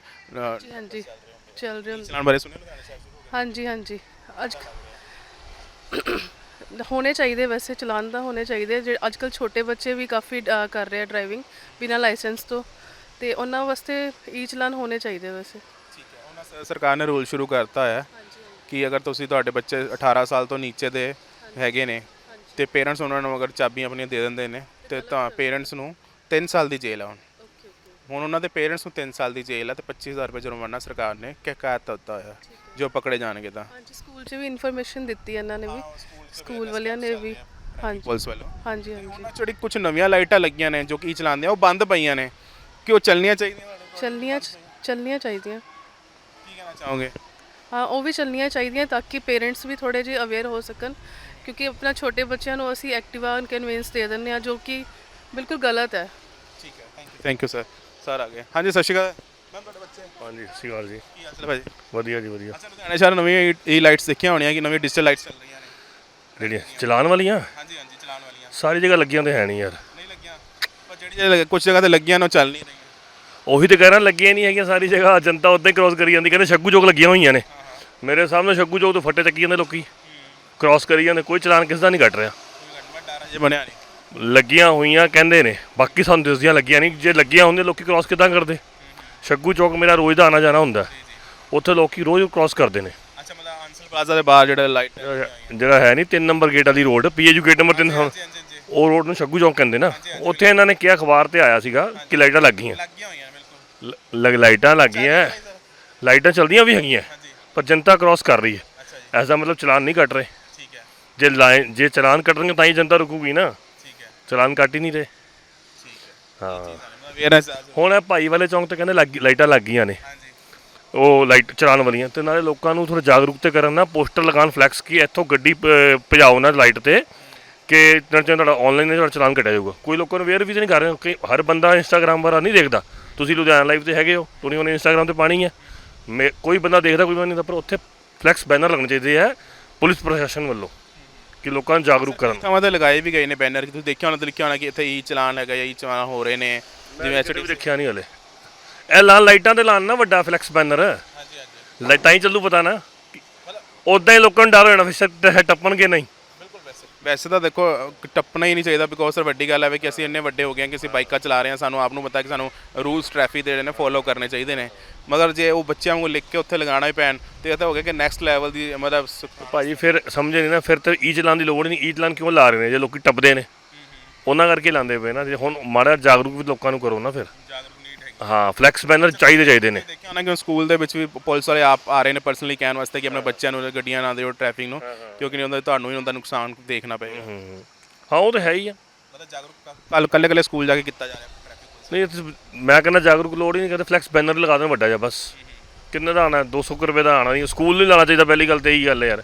ਜੀ ਹਾਂਜੀ ਚੱਲ ਰਹੇ। ਹੁੰਦੇ ਚਲਾਉਣ ਬਾਰੇ ਸੁਣਿਆ ਲੁਧਿਆਣੇ ਸ਼ਹਿਰ 'ਚ ਹਾਂਜੀ ਹਾਂਜੀ। ਅੱਜ ਹੋਣੇ ਚਾਹੀਦੇ ਵੈਸੇ ਚਲਾਨ ਦਾ ਹੋਣੇ ਚਾਹੀਦੇ ਜਿਹੜੇ ਅੱਜ ਕੱਲ ਛੋਟੇ ਬੱਚੇ ਵੀ ਕਾਫੀ ਅ, ਕਰ ਰਹੇ ਆ ਡਰਾਈਵਿੰਗ ਬਿਨਾਂ ਲਾਇਸੈਂਸ ਤੋਂ। ਤੇ ਉਹਨਾਂ ਵਾਸਤੇ ਈ ਚਲਾਨ ਹੋਣੇ ਚਾਹੀਦੇ ਵੈਸੇ। ਠੀਕ ਹੈ ਉਹਨਾਂ ਸ- ਸਰਕਾਰ ਨੇ ਰੂਲ ਸ਼ੁਰੂ ਕਰਤਾ ਹੈ ਕਿ ਅਗਰ ਤੁਸੀਂ ਤੁਹਾਡੇ ਬੱਚੇ 18 ਸਾਲ ਤੋਂ ਨੀਚੇ ਦੇ ਹੈਗੇ ਨੇ ਤੇ ਪੇਰੈਂਟਸ ਉਹਨਾਂ ਨੂੰ ਅਗਰ ਚਾਬੀਆਂ ਆਪਣੀਆਂ ਦੇ ਦਿੰਦੇ ਨੇ ਤੇ ਤਾਂ ਪੇਰੈਂਟਸ ਨੂੰ 3 ਸਾਲ ਦੀ ਜੇਲ੍ਹ ਆ ਹੁਣ। ਹੁਣ ਉਹਨਾਂ ਦੇ ਪੇਰੈਂਟਸ ਨੂੰ 3 ਸਾਲ ਦੀ ਜੇਲ੍ਹ ਆ ਤੇ 25000 ਰੁਪਏ ਜੁਰਮਾਨਾ ਸਰਕਾਰ ਨੇ ਕਹਿ ਦਿੱਤਾ ਹੋਇਆ। ਜੋ ਪਕੜੇ ਜਾਣਗੇ ਤਾਂ। ਹਾਂਜੀ ਸਕੂਲ 'ਚ ਵੀ ਇਨਫੋਰਮੇਸ਼ਨ ਦਿੱਤੀ ਇਹਨਾਂ ਨੇ ਵੀ। ਸਕੂਲ ਵਾਲਿਆਂ ਨੇ ਵੀ। ਹਾਂਜੀ। ਪੁਲਿਸ ਵੱਲੋਂ। ਹਾਂਜੀ ਹਾਂਜੀ। ਜਿਹੜੀ ਕੁਝ ਨਵੀਆਂ ਲਾਈਟਾਂ ਲੱਗੀਆਂ ਨੇ ਜੋ ਕੀ ਚਲਾਉਂਦੇ ਆ ਉਹ ਬੰਦ ਪਈਆਂ ਨੇ। ਕਿ ਉਹ ਚੱਲਣੀਆਂ ਚਾਹੀਦੀਆਂ ਚੱਲਣੀਆਂ ਚੱਲਣੀਆਂ ਚਾਹੀਦੀਆਂ। ਕੀ ਕਹਿਣਾ ਚਾਹੋਗੇ? ਹਾਂ ਉਹ ਵੀ ਚੱਲਣੀਆਂ ਚਾਹੀਦੀਆਂ ਤਾਂ ਕਿ ਪੇਰੈਂਟਸ ਵੀ ਥੋੜੇ ਜਿਹੇ ਅਵੇਅਰ ਹੋ ਸਕਣ। ਕਿਉਂਕਿ ਆਪਣਾ ਛੋਟੇ ਬੱਚਿਆਂ ਨੂੰ ਅਸੀਂ ਐਕਟਿਵਾ ਕਨਵੀਨਸ ਦੇ ਦਿੰਦੇ ਆ ਜੋ ਕਿ ਬਿਲਕੁਲ ਗਲਤ ਹੈ। ਠੀਕ ਹੈ thank you thank you sir sir ਆ ਗਏ। ਹਾਂਜੀ ਸਤਿ ਸ਼੍ਰੀ ਅਕਾਲ। ਮੈਮ ਤੁਹਾਡੇ ਬੱਚੇ? ਹਾਂਜੀ ਸਤਿ ਸ਼੍ਰੀ ਅਕਾਲ ਜੀ। ਕੀ ਹਾਲ ਭਾਜੀ? ਵਧੀਆ ਜੀ ਵਧੀਆ। ਅੱਛਾ ਲੁਧਿਆਣੇ ਸ਼ਹਿਰ ਨਵੀਆਂ ਇਹ ਲਾਈਟਸ ਦੇਖੀਆਂ ਹੋਣੀਆਂ ਕਿ ਨਵੀਆਂ ਡਿਜੀਟਲ ਲਾਈਟਸ ਚੱਲ ਰਹੀਆਂ ਨੇ? ਜਿਹੜੀਆਂ ਚਲਾਨ ਵਾਲੀਆਂ? ਹਾਂਜੀ ਹਾਂਜੀ ਚਲਾਉਣ ਵਾਲੀਆਂ। ਸਾਰੀ ਜਗ੍ਹਾ ਲੱਗੀਆਂ ਤੇ ਹੈ ਨਹੀਂ ਯਾਰ। ਨਹੀਂ ਲੱਗੀਆਂ। ਪਰ ਜਿਹੜੀ ਜਗ੍ਹਾ ਕੁਝ ਜਗ੍ਹਾ ਤੇ ਲੱਗੀਆਂ ਨੇ ਉਹ ਚੱਲ ਨਹੀਂ ਰਹੀਆਂ। ਉਹੀ ਤੇ ਕਹਿ ਰਿਹਾ ਲੱਗੀਆਂ ਨਹੀਂ ਹੈਗੀਆਂ ਸਾਰੀ ਜਗ੍ਹਾ। ਜਨਤਾ ਉੱਦਾਂ ਹੀ ਕ੍ਰਾਸ ਕਰੀ ਜਾਂਦੀ ਕਹਿੰਦੇ ਸ਼ੱਗੂ ਚੌਕ ਲੱਗੀਆਂ ਹੋਈਆਂ ਨੇ। ਮੇਰੇ ਸਾਹਮਣੇ ਸ਼ੱਗੂ ਚੌਕ ਤੋਂ ਫੱਟੇ ਚੱਕੀ ਜਾਂਦੇ ਲੋਕੀ। ਕ੍ਰਾਸ ਕਰੀ ਜਾਂਦੇ ਕੋਈ ਚਲਾਨ ਕਿਸੇ ਦਾ ਨਹੀਂ ਕੱਟ ਰਿਹਾ। ਮੈਂ ਡਰ ਜੇ ਬਣਿਆ ਨਹੀਂ। ਲੱਗੀਆਂ ਹੋਈਆਂ ਕਹਿੰਦੇ ਨੇ। ਬਾਕੀ ਸਾਨੂੰ ਦਿਸਦੀਆਂ ਲੱਗੀਆਂ ਨਹੀਂ। ਜੇ ਲੱਗੀਆਂ ਹੁੰਦੀਆਂ ਲੋਕੀ ਕ੍ਰਾਸ ਕਿਦਾਂ ਕਰਦੇ? ਸ਼ੱਗੂ ਚੌਕ ਮੇਰਾ ਰੋਜ਼ ਦਾ ਆਣਾ ਜਾਣਾ ਹੁੰਦਾ। ਉੱਥੇ ਲੋਕੀ ਰੋਜ਼ ਕ੍ਰਾਸ ਕਰਦੇ ਨੇ। ਅੱਛਾ ਮਤਲਬ ਆਂਸਲ ਪਲਾਜ਼ਾ ਦੇ ਬਾਹਰ ਜਿਹੜਾ ਲਾਈਟ ਜਿਹੜਾ ਹੈ ਨਹੀਂ 3 ਨੰਬਰ ਗੇਟ ਵਾਲੀ ਰੋਡ ਪੀਏਯੂ ਗੇਟ ਨੰਬਰ 3 ਉਹ ਰੋਡ ਨੂੰ ਸ਼ੱਗੂ ਚੌਕ ਕਹਿੰਦੇ ਨਾ। ਉੱਥੇ ਇਹਨਾਂ ਨੇ ਕਿਹਾ ਅਖਬਾਰ ਤੇ ਆਇਆ ਸੀਗਾ ਕਿ ਲਾਈਟਾਂ ਲੱਗ ਗਈਆਂ ਲੱਗੀਆਂ ਹੋਈਆਂ ਨੇ ਬਿਲਕੁਲ। ਲ- ਲ- ਲਾਈਟਾਂ ਲੱਗ ਗਈਆਂ ਲਾਈਟਾਂ ਚਲਦੀਆਂ ਵੀ ਹੈਗੀਆਂ। ਪਰ ਜਨਤਾ ਕ੍ਰਾਸ ਕਰ ਰਹੀ ਹੈ। ਐਸਾ ਮਤਲਬ ਚਲਾਨ ਨਹੀਂ ਕੱਟ ਰਹੇ। ਜੇ ਲਾਈਨ ਜੇ ਚਲਾਨ ਕੱਟਣਗੇ ਤਾਂ ਹੀ ਜਨਤਾ ਰੁਕੂਗੀ ਨਾ। ਚਲਾਨ ਕੱਟ ਹੀ ਨਹੀਂ ਰਹੇ। ਹੈ। ਹਾਂ। ਹੁਣ ਇਹ ਭਾਈ ਵਾਲੇ ਚੌਂਕ ਤੇ ਕਹਿੰਦੇ ਲੱਗ ਲਾਈਟਾਂ ਲੱਗ ਗਈਆਂ ਨੇ। ਹਾਂਜੀ। ਉਹ ਲਾਈਟ ਚਲਾਨ ਵਾਲੀਆਂ ਤੇ ਨਾਲੇ ਲੋਕਾਂ ਨੂੰ ਥੋੜਾ ਜਾਗਰੂਕਤਾ ਕਰਨ ਨਾ ਪੋਸਟਰ ਲਗਾਉਣ ਫਲੈਕਸ ਕੀ ਇੱਥੋਂ ਗੱਡੀ ਭਜਾਓ ਨਾ ਲਾਈਟ ਤੇ ਕਿ ਨਾਲ ਤੁਹਾਡਾ ਆਨਲਾਈਨ ਤੁਹਾਡਾ ਚਲਾਨ ਕੱਟਿਆ ਜਾਊਗਾ। ਕੋਈ ਲੋਕਾਂ ਨੂੰ ਅਵੇਅਰ ਵੀ ਤਾਂ ਨਹੀਂ ਕਰ ਰਹੇ ਕਿ ਹਰ ਬੰਦਾ ਇੰਸਟਾਗ੍ਰਾਮ ਵਾਲਾ ਨਹੀਂ ਦੇਖਦਾ। ਤੁਸੀਂ ਲੁਧਿਆਣਾ ਲਾਈਵ ਤੇ ਹੈਗੇ ਹੋ ਤੁਸੀਂ ਉਹਨੇ ਇੰਸਟਾਗ੍ਰਾਮ ਤੇ ਪਾਣੀ ਹੈ। ਮੇ- ਕੋਈ ਬੰਦਾ ਦੇਖਦਾ ਕੋਈ ਬੰਦਾ ਨਹੀਂ ਦੇਖਦਾ ਪਰ ਉੱਥੇ ਫਲੈਕਸ ਬੈਨਰ ਲੱਗਣੇ ਚਾਹੀਦੇ ਆ ਪੁਲਿਸ ਪ੍ਰਸ਼ਾਸਨ ਵੱਲੋਂ। ਕਿ ਲੋਕਾਂ ਨੂੰ ਜਾਗਰੂਕ ਕਰਨ। ਥਾਵਾਂ ਤੇ ਲਗਾਏ ਵੀ ਗਏ ਨੇ ਬੈਨਰ ਕਿ ਤੁਸੀਂ ਦੇਖਿਆ ਹੋਣਾ ਤੇ ਲਿਖਿਆ ਹੋਣਾ ਕਿ ਇੱਥੇ ਈ ਚਲਾਨ ਹੈਗਾ ਜਾਂ ਈ ਚਲਾਨ ਹੋ ਰਹੇ ਨੇ ਜਿਵੇਂ ਐਚਡੀ ਵੀ ਦੇਖਿਆ ਨਹੀਂ ਹਲੇ। ਇਹ ਲਾਂ ਲਾਈਟਾਂ ਤੇ ਲਾਣ ਨਾ ਵੱਡਾ ਫਲੈਕਸ ਬੈਨਰ। ਹਾਂਜੀ ਹਾਂਜੀ। ਲਾਈਟਾਂ ਹੀ ਚੱਲੂ ਪਤਾ ਨਾ। ਉਦਾਂ ਹੀ ਲੋਕਾਂ ਨੂੰ ਡਰ ਹੋ ਜਾਣਾ ਫਿਰ ਟੱਪਣਗੇ ਨਹੀਂ। ਵੈਸੇ ਤਾਂ ਦੇਖੋ ਟੱਪਣਾ ਹੀ ਨਹੀਂ ਚਾਹੀਦਾ ਬਿਕੋਜ਼ ਸਰ ਵੱਡੀ ਗੱਲ ਹੈ ਕਿ ਅਸੀਂ ਇੰਨੇ ਵੱਡੇ ਹੋ ਗਏ ਹਾਂ ਕਿ ਅਸੀਂ ਬਾਈਕਾਂ ਚਲਾ ਰਹੇ ਹਾਂ ਸਾਨੂੰ ਆਪ ਨੂੰ ਪਤਾ ਕਿ ਸਾਨੂੰ ਰੂਲਸ ਟ੍ਰੈਫਿਕ ਦੇ ਜਿਹੜੇ ਨੇ ਫੋਲੋ ਕਰਨੇ ਚਾਹੀਦੇ ਨੇ। ਮਗਰ ਜੇ ਉਹ ਬੱਚਿਆਂ ਨੂੰ ਲਿਖ ਕੇ ਉੱਥੇ ਲਗਾਉਣਾ ਹੀ ਪੈਣ ਤੇ ਇਹ ਤਾਂ ਹੋ ਗਿਆ ਕਿ ਨੈਕਸਟ ਲੈਵਲ ਦੀ ਮਤਲਬ ਭਾਜੀ ਫਿਰ ਸਮਝੇ ਨਹੀਂ ਨਾ ਫਿਰ ਤੇ ਈ ਚਲਾਨ ਦੀ ਲੋੜ ਨਹੀਂ। ਈ ਚਲਾਨ ਕਿਉਂ ਲਾ ਰਹੇ ਨੇ? ਜੇ ਲੋਕੀ ਟੱਪਦੇ ਨੇ ਉਹਨਾਂ ਕਰਕੇ ਲਾਉਂਦੇ ਪਏ ਨਾ। ਜੇ ਹੁਣ ਮਾੜਾ ਜਾਗਰੂਕ ਵੀ ਲੋਕਾਂ ਨੂੰ ਕਰੋ ਨਾ ਫਿਰ। ਹਾਂ ਫਲੈਕਸ ਬੈਨਰ ਚਾਹੀਦੇ ਚਾਹੀਦੇ ਨੇ। ਦੇਖਿਆ ਹੋਣਾ ਕਿ ਸਕੂਲ ਦੇ ਵਿੱਚ ਵੀ ਪੁਲਿਸ ਵਾਲੇ ਆਪ ਆ ਰਹੇ ਨੇ ਪਰਸਨਲੀ ਕਹਿਣ ਵਾਸਤੇ ਕਿ ਆਪਣੇ ਬੱਚਿਆਂ ਨੂੰ ਗੱਡੀਆਂ ਨਾ ਦਿਓ ਟ੍ਰੈਫਿਕ ਨੂੰ ਕਿਉਂਕਿ ਨਹੀਂ ਹੁੰਦਾ ਤੁਹਾਨੂੰ ਹੀ ਉਹਦਾ ਨੁਕਸਾਨ ਦੇਖਣਾ ਪਏਗਾ। ਹਾਂ ਉਹ ਤਾਂ ਹੈ ਹੀ ਆ। ਮਤਲਬ ਜਾਗਰੂਕ ਕੱਲ ਕੱਲੇ ਕੱਲੇ ਸਕੂਲ ਜਾ ਕੇ ਕੀਤਾ ਜਾ ਰਿਹਾ ਟ੍ਰੈਫਿਕ ਨਹੀਂ ਮੈਂ ਕਹਿੰਦਾ ਜਾਗਰੂਕ ਲੋੜ ਹੀ ਨਹੀਂ ਕਰਦੇ ਫਲੈਕਸ ਬੈਨਰ ਲਗਾ ਦੇਣ ਵੱਡਾ ਜਿਹਾ ਬਸ। ਕਿੰਨੇ ਦਾ ਆਣਾ 200 ਕੁ ਰੁਪਏ ਦਾ ਆਣਾ ਨਹੀਂ ਸਕੂਲ ਨਹੀਂ ਲਾਣਾ ਚਾਹੀਦਾ ਪਹਿਲੀ ਗੱਲ ਤੇ ਇਹੀ ਗੱਲ ਹੈ ਯਾਰ।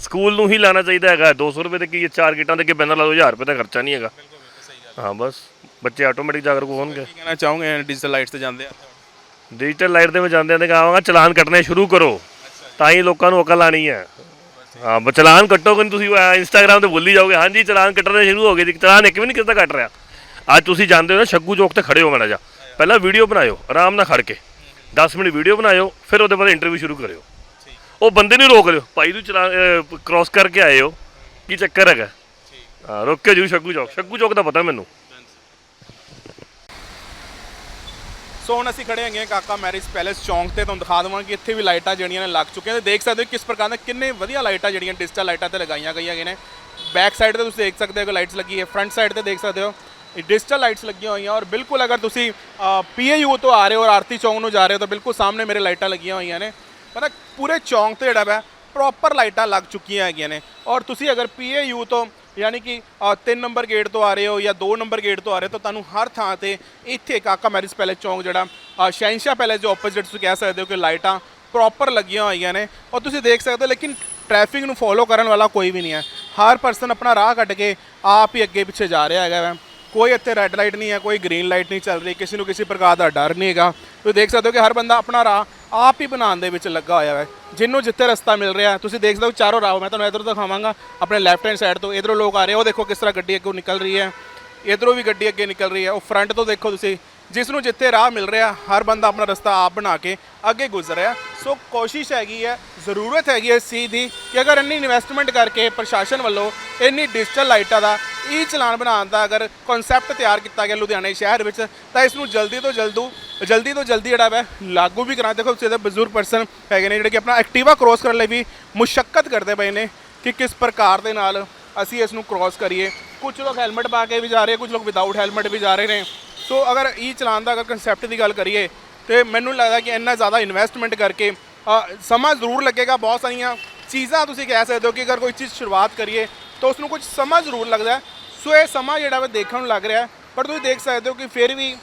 ਸਕੂਲ ਨੂੰ ਹੀ ਲਾਣਾ ਚਾਹੀਦਾ ਹੈਗਾ 200 ਰੁਪਏ ਦੇ ਕੀ ਚਾਰ ਗੇਟਾਂ ਦੇ ਕੇ ਬੈਨਰ ਲਾ ਦੋ 1000 ਰੁਪਏ ਦਾ ਖਰਚਾ ਨਹੀਂ ਹੈਗਾ। ਹਾਂ ਬਸ। ਬੱਚੇ ਆਟੋਮੈਟਿਕ ਜਾਗਰੂਕ ਹੋਣਗੇ। ਕੀ ਕਹਿਣਾ ਚਾਹੋਗੇ ਡਿਜੀਟਲ ਲਾਈਟਸ ਤੇ ਜਾਂਦੇ ਆ? ਡਿਜੀਟਲ ਲਾਈਟ ਦੇ ਵਿੱਚ ਜਾਂਦੇ ਆਂ ਤੇ ਕਹਾਂਗਾ ਚਲਾਨ ਕੱਟਣੇ ਸ਼ੁਰੂ ਕਰੋ। ਤਾਂ ਹੀ ਲੋਕਾਂ ਨੂੰ ਅਕਲ ਆਣੀ ਹੈ। ਹਾਂ ਬ ਚਲਾਨ ਕੱਟੋਗੇ ਨਹੀਂ ਤੁਸੀਂ ਇੰਸਟਾਗ੍ਰam ਤੇ ਭੁੱਲ ਹੀ ਜਾਓਗੇ। ਹਾਂਜੀ ਚਲਾਨ ਕੱਟਣੇ ਸ਼ੁਰੂ ਹੋ ਗਏ ਜੀ। ਚਲਾਨ ਇੱਕ ਵੀ ਨਹੀਂ ਕਿਸੇ ਦਾ ਕੱਟ ਰਿਹਾ। ਅੱਜ ਤੁਸੀਂ ਜਾਂਦੇ ਹੋ ਨਾ ਸ਼ੱਗੂ ਚੌਕ ਤੇ ਖੜੇ ਹੋ ਮਾੜਾ ਜਾ। ਪਹਿਲਾਂ ਵੀਡੀਓ ਬਣਾਇਓ ਆਰਾਮ ਨਾਲ ਖੜ ਕੇ। 10 ਮਿੰਟ ਵੀਡੀਓ ਬਣਾਇਓ ਫਿਰ ਉਹਦੇ ਬਾਅਦ ਇੰਟਰਵਿਊ ਸ਼ੁਰੂ ਕਰਿਓ। ਉਹ ਬੰਦੇ ਨੂੰ ਰੋਕ ਲਿਓ। ਭਾਈ ਤੂੰ ਚਲਾ ਕ੍ਰਾਸ ਕਰਕੇ ਆਏ ਹੋ। ਕੀ ਚੱਕਰ ਹੈਗਾ? ਹਾਂ ਰੁਕ ਕੇ ਜੂ ਸ਼ੱਗੂ ਚੌਕ। ਸ਼ੱਗੂ ਚੌਕ ਦਾ ਪਤਾ ਮੈਨੂੰ। ਸੋ ਹੁਣ ਅਸੀਂ ਖੜੇ ਹੈਗੇ ਹਾਂ ਕਾਕਾ ਮੈਰਿਜ ਪੈਲੇਸ ਚੌਂਕ ਤੇ, ਤੁਹਾਨੂੰ ਦਿਖਾ ਦਵਾਂਗੇ ਕਿ ਇੱਥੇ ਵੀ ਲਾਈਟਾਂ ਜਿਹੜੀਆਂ ਨੇ ਲੱਗ ਚੁੱਕੀਆਂ ਤੇ ਦੇਖ ਸਕਦੇ ਹੋ ਕਿਸ ਪ੍ਰਕਾਰ ਦੇ ਕਿੰਨੇ ਵਧੀਆ ਲਾਈਟਾਂ ਜਿਹੜੀਆਂ ਡਿਜੀਟਲ ਲਾਈਟਾਂ ਤੇ ਲਗਾਈਆਂ ਗਈਆਂ ਹੈਗੀਆਂ ਨੇ। ਬੈਕ ਸਾਈਡ ਤੇ ਤੁਸੀਂ ਦੇਖ ਸਕਦੇ ਹੋ ਕਿ ਲਾਈਟਸ ਲੱਗੀ ਹੈ ਫਰੰਟ ਸਾਈਡ ਤੇ ਦੇਖ ਸਕਦੇ ਹੋ ਡਿਜੀਟਲ ਲਾਈਟਸ ਲੱਗੀਆਂ ਹੋਈਆਂ ਔਰ ਬਿਲਕੁਲ ਅਗਰ ਤੁਸੀਂ ਪੀਏਯੂ ਤੋਂ ਆ ਰਹੇ ਹੋ ਔਰ ਆਰਤੀ ਚੌਂਕ ਨੂੰ ਜਾ ਰਹੇ ਹੋ ਤਾਂ ਬਿਲਕੁਲ ਸਾਹਮਣੇ ਮੇਰੇ ਲਾਈਟਾਂ ਲੱਗੀਆਂ ਹੋਈਆਂ ਨੇ। ਪਤਾ ਪੂਰੇ ਚੌਂਕ ਤੇ ਜਿਹੜਾ ਵਾ ਪ੍ਰੋਪਰ ਲਾਈਟਾਂ ਲੱਗ ਚੁੱਕੀਆਂ ਹੈਗੀਆਂ ਨੇ। ਔਰ ਤੁਸੀਂ ਅਗਰ ਪੀਏਯੂ ਤੋਂ ਯਾਨੀ ਕਿ 3 ਨੰਬਰ ਗੇਟ ਤੋਂ ਆ ਰਹੇ ਹੋ ਜਾਂ 2 ਨੰਬਰ ਗੇਟ ਤੋਂ ਆ ਰਹੇ ਹੋ ਤਾਂ ਤੁਹਾਨੂੰ ਹਰ ਥਾਂ ਤੇ ਇੱਥੇ ਕਾਕਾ ਮੈਰਿਜ ਪੈਲੇਸ ਚੌਂਕ ਜਿਹੜਾ ਅ, ਸ਼ਹਿਨਸ਼ਾਹ ਪੈਲੇਸ ਦੇ ਆਪੋਜ਼ਿਟ ਤੁਸੀਂ ਕਹਿ ਸਕਦੇ ਹੋ ਕਿ ਲਾਈਟਾਂ ਪ੍ਰੋਪਰ ਲੱਗੀਆਂ ਹੋਈਆਂ ਨੇ। ਔਰ ਤੁਸੀਂ ਦੇਖ ਸਕਦੇ ਹੋ ਲੇਕਿਨ ਟ੍ਰੈਫਿਕ ਨੂੰ ਫੋਲੋ ਕਰਨ ਵਾਲਾ ਕੋਈ ਵੀ ਨਹੀਂ ਹੈ। ਹਰ ਪਰਸਨ ਆਪਣਾ ਰਾਹ ਕੱਢ ਕੇ ਆਪ ਹੀ ਅੱਗੇ ਪਿੱਛੇ ਜਾ ਰਿਹਾ ਹੈਗਾ ਵੈ। ਕੋਈ ਇੱਥੇ ਰੈੱਡ ਲਾਈਟ ਨਹੀਂ ਹੈ, ਕੋਈ ਗ੍ਰੀਨ ਲਾਈਟ ਨਹੀਂ ਚੱਲ ਰਹੀ, ਕਿਸੇ ਨੂੰ ਕਿਸੇ ਪ੍ਰਕਾਰ ਦਾ ਡਰ ਨਹੀਂ ਹੈਗਾ। ਤੁਸੀਂ ਦੇਖ ਸਕਦੇ ਹੋ ਕਿ ਹਰ ਬੰਦਾ ਆਪਣਾ ਰਾਹ ਆਪ ਹੀ ਬਣਾਉਣ ਦੇ ਵਿੱਚ ਲੱਗਾ ਹੋਇਆ ਹੈ। ਜਿੰਨੂੰ ਜਿੱਥੇ ਰਸਤਾ ਮਿਲ ਰਿਹਾ ਤੁਸੀਂ ਦੇਖ ਸਕਦੇ ਹੋ ਚਾਰੋਂ ਰਾਹ, ਮੈਂ ਤੁਹਾਨੂੰ ਇਧਰੋਂ ਦਿਖਾਵਾਂਗਾ, ਆਪਣੇ ਲੈਫਟ ਹੈਂਡ ਸਾਈਡ ਤੋਂ ਇਧਰੋਂ ਲੋਕ ਆ ਰਹੇ ਉਹ ਦੇਖੋ ਕਿਸ ਤਰ੍ਹਾਂ ਗੱਡੀ ਅੱਗੋਂ ਨਿਕਲ ਰਹੀ ਹੈ। ਇਧਰੋਂ ਵੀ ਗੱਡੀ ਅੱਗੇ ਨਿਕਲ ਰਹੀ ਹੈ, ਉਹ ਫਰੰਟ ਤੋਂ ਦੇਖੋ ਤੁਸੀਂ ਜਿਸ ਨੂੰ ਜਿੱਥੇ ਰਾਹ ਮਿਲ ਰਿਹਾ, ਹਰ ਬੰਦਾ ਆਪਣਾ ਰਸਤਾ ਆਪ ਬਣਾ ਕੇ ਅੱਗੇ ਗੁਜ਼ਰ ਰਿਹਾ। ਸੋ ਕੋਸ਼ਿਸ਼ ਹੈਗੀ ਹੈ, ਜ਼ਰੂਰਤ ਹੈਗੀ ਹੈ ਇਸ ਚੀਜ਼ ਦੀ ਕਿ ਅਗਰ ਇੰਨੀ ਇਨਵੈਸਟਮੈਂਟ ਕਰਕੇ ਪ੍ਰਸ਼ਾਸਨ ਵੱਲੋਂ ਇੰਨੀ ਡਿਜੀਟਲ ਲਾਈਟਾਂ ਦਾ ਈ ਚਲਾਨ ਬਣਾਉਣ ਦਾ ਅਗਰ ਕਨਸੈਪਟ ਤਿਆਰ ਕੀਤਾ ਗਿਆ ਲੁਧਿਆਣੇ ਸ਼ਹਿਰ ਵਿੱਚ, ਤਾਂ ਇਸ ਨੂੰ ਜਲਦੀ ਤੋਂ ਜਲਦੂ, ਜਲਦੀ ਤੋਂ ਜਲਦੀ ਜਿਹੜਾ ਵੈ ਲਾਗੂ ਵੀ ਕਰਾਂ ਦੇਖੋ ਸਿੱਧੇ ਬਜ਼ੁਰਗ ਪਰਸਨ ਹੈਗੇ ਨੇ ਜਿਹੜੇ ਕਿ ਆਪਣਾ ਐਕਟਿਵਾ ਕ੍ਰੋਸ ਕਰਨ ਲਈ ਵੀ ਮੁਸ਼ਕਲ ਕਰਦੇ ਪਏ ਨੇ ਕਿ ਕਿਸ ਪ੍ਰਕਾਰ ਦੇ ਨਾਲ ਅਸੀਂ ਇਸ ਨੂੰ ਕ੍ਰੋਸ ਕਰੀਏ। ਕੁਝ ਲੋਕ ਹੈਲਮਟ ਪਾ ਕੇ ਵੀ ਜਾ ਰਹੇ ਕੁਝ ਲੋਕ ਵਿਦਆਊਟ ਹੈਲਮਟ ਵੀ ਜਾ ਰਹੇ ਨੇ। ਸੋ ਅਗਰ ਈ ਚਲਾਨ ਦਾ ਅਗਰ ਕਨਸੈਪਟ ਦੀ ਗੱਲ ਕਰੀਏ, ਤੇ ਮੈਨੂੰ ਲੱਗਦਾ ਕਿ ਇੰਨਾ ਜ਼ਿਆਦਾ ਇਨਵੈਸਟਮੈਂਟ ਕਰਕੇ ਸਮਾਂ ਜ਼ਰੂਰ ਲੱਗੇਗਾ ਬਹੁਤ ਸਾਰੀਆਂ ਚੀਜ਼ਾਂ ਤੁਸੀਂ ਕਹਿ ਸਕਦੇ ਹੋ ਕਿ ਅਗਰ ਕੋਈ ਚੀਜ਼ ਸ਼ੁਰੂਆਤ ਕਰੀਏ, ਤਾਂ ਉਸ ਨੂੰ ਕੁਝ ਸਮਾਂ ਜ਼ਰੂਰ ਲੱਗਦਾ ਸੋ ਇਹ ਸਮਾਂ ਜਿਹੜਾ ਵਾ ਦੇਖਣ ਨੂੰ ਲੱਗ ਰਿਹਾ ਪਰ ਤੁਸੀਂ ਦੇਖ ਸਕਦੇ ਹੋ ਕਿ ਫਿਰ ਵੀ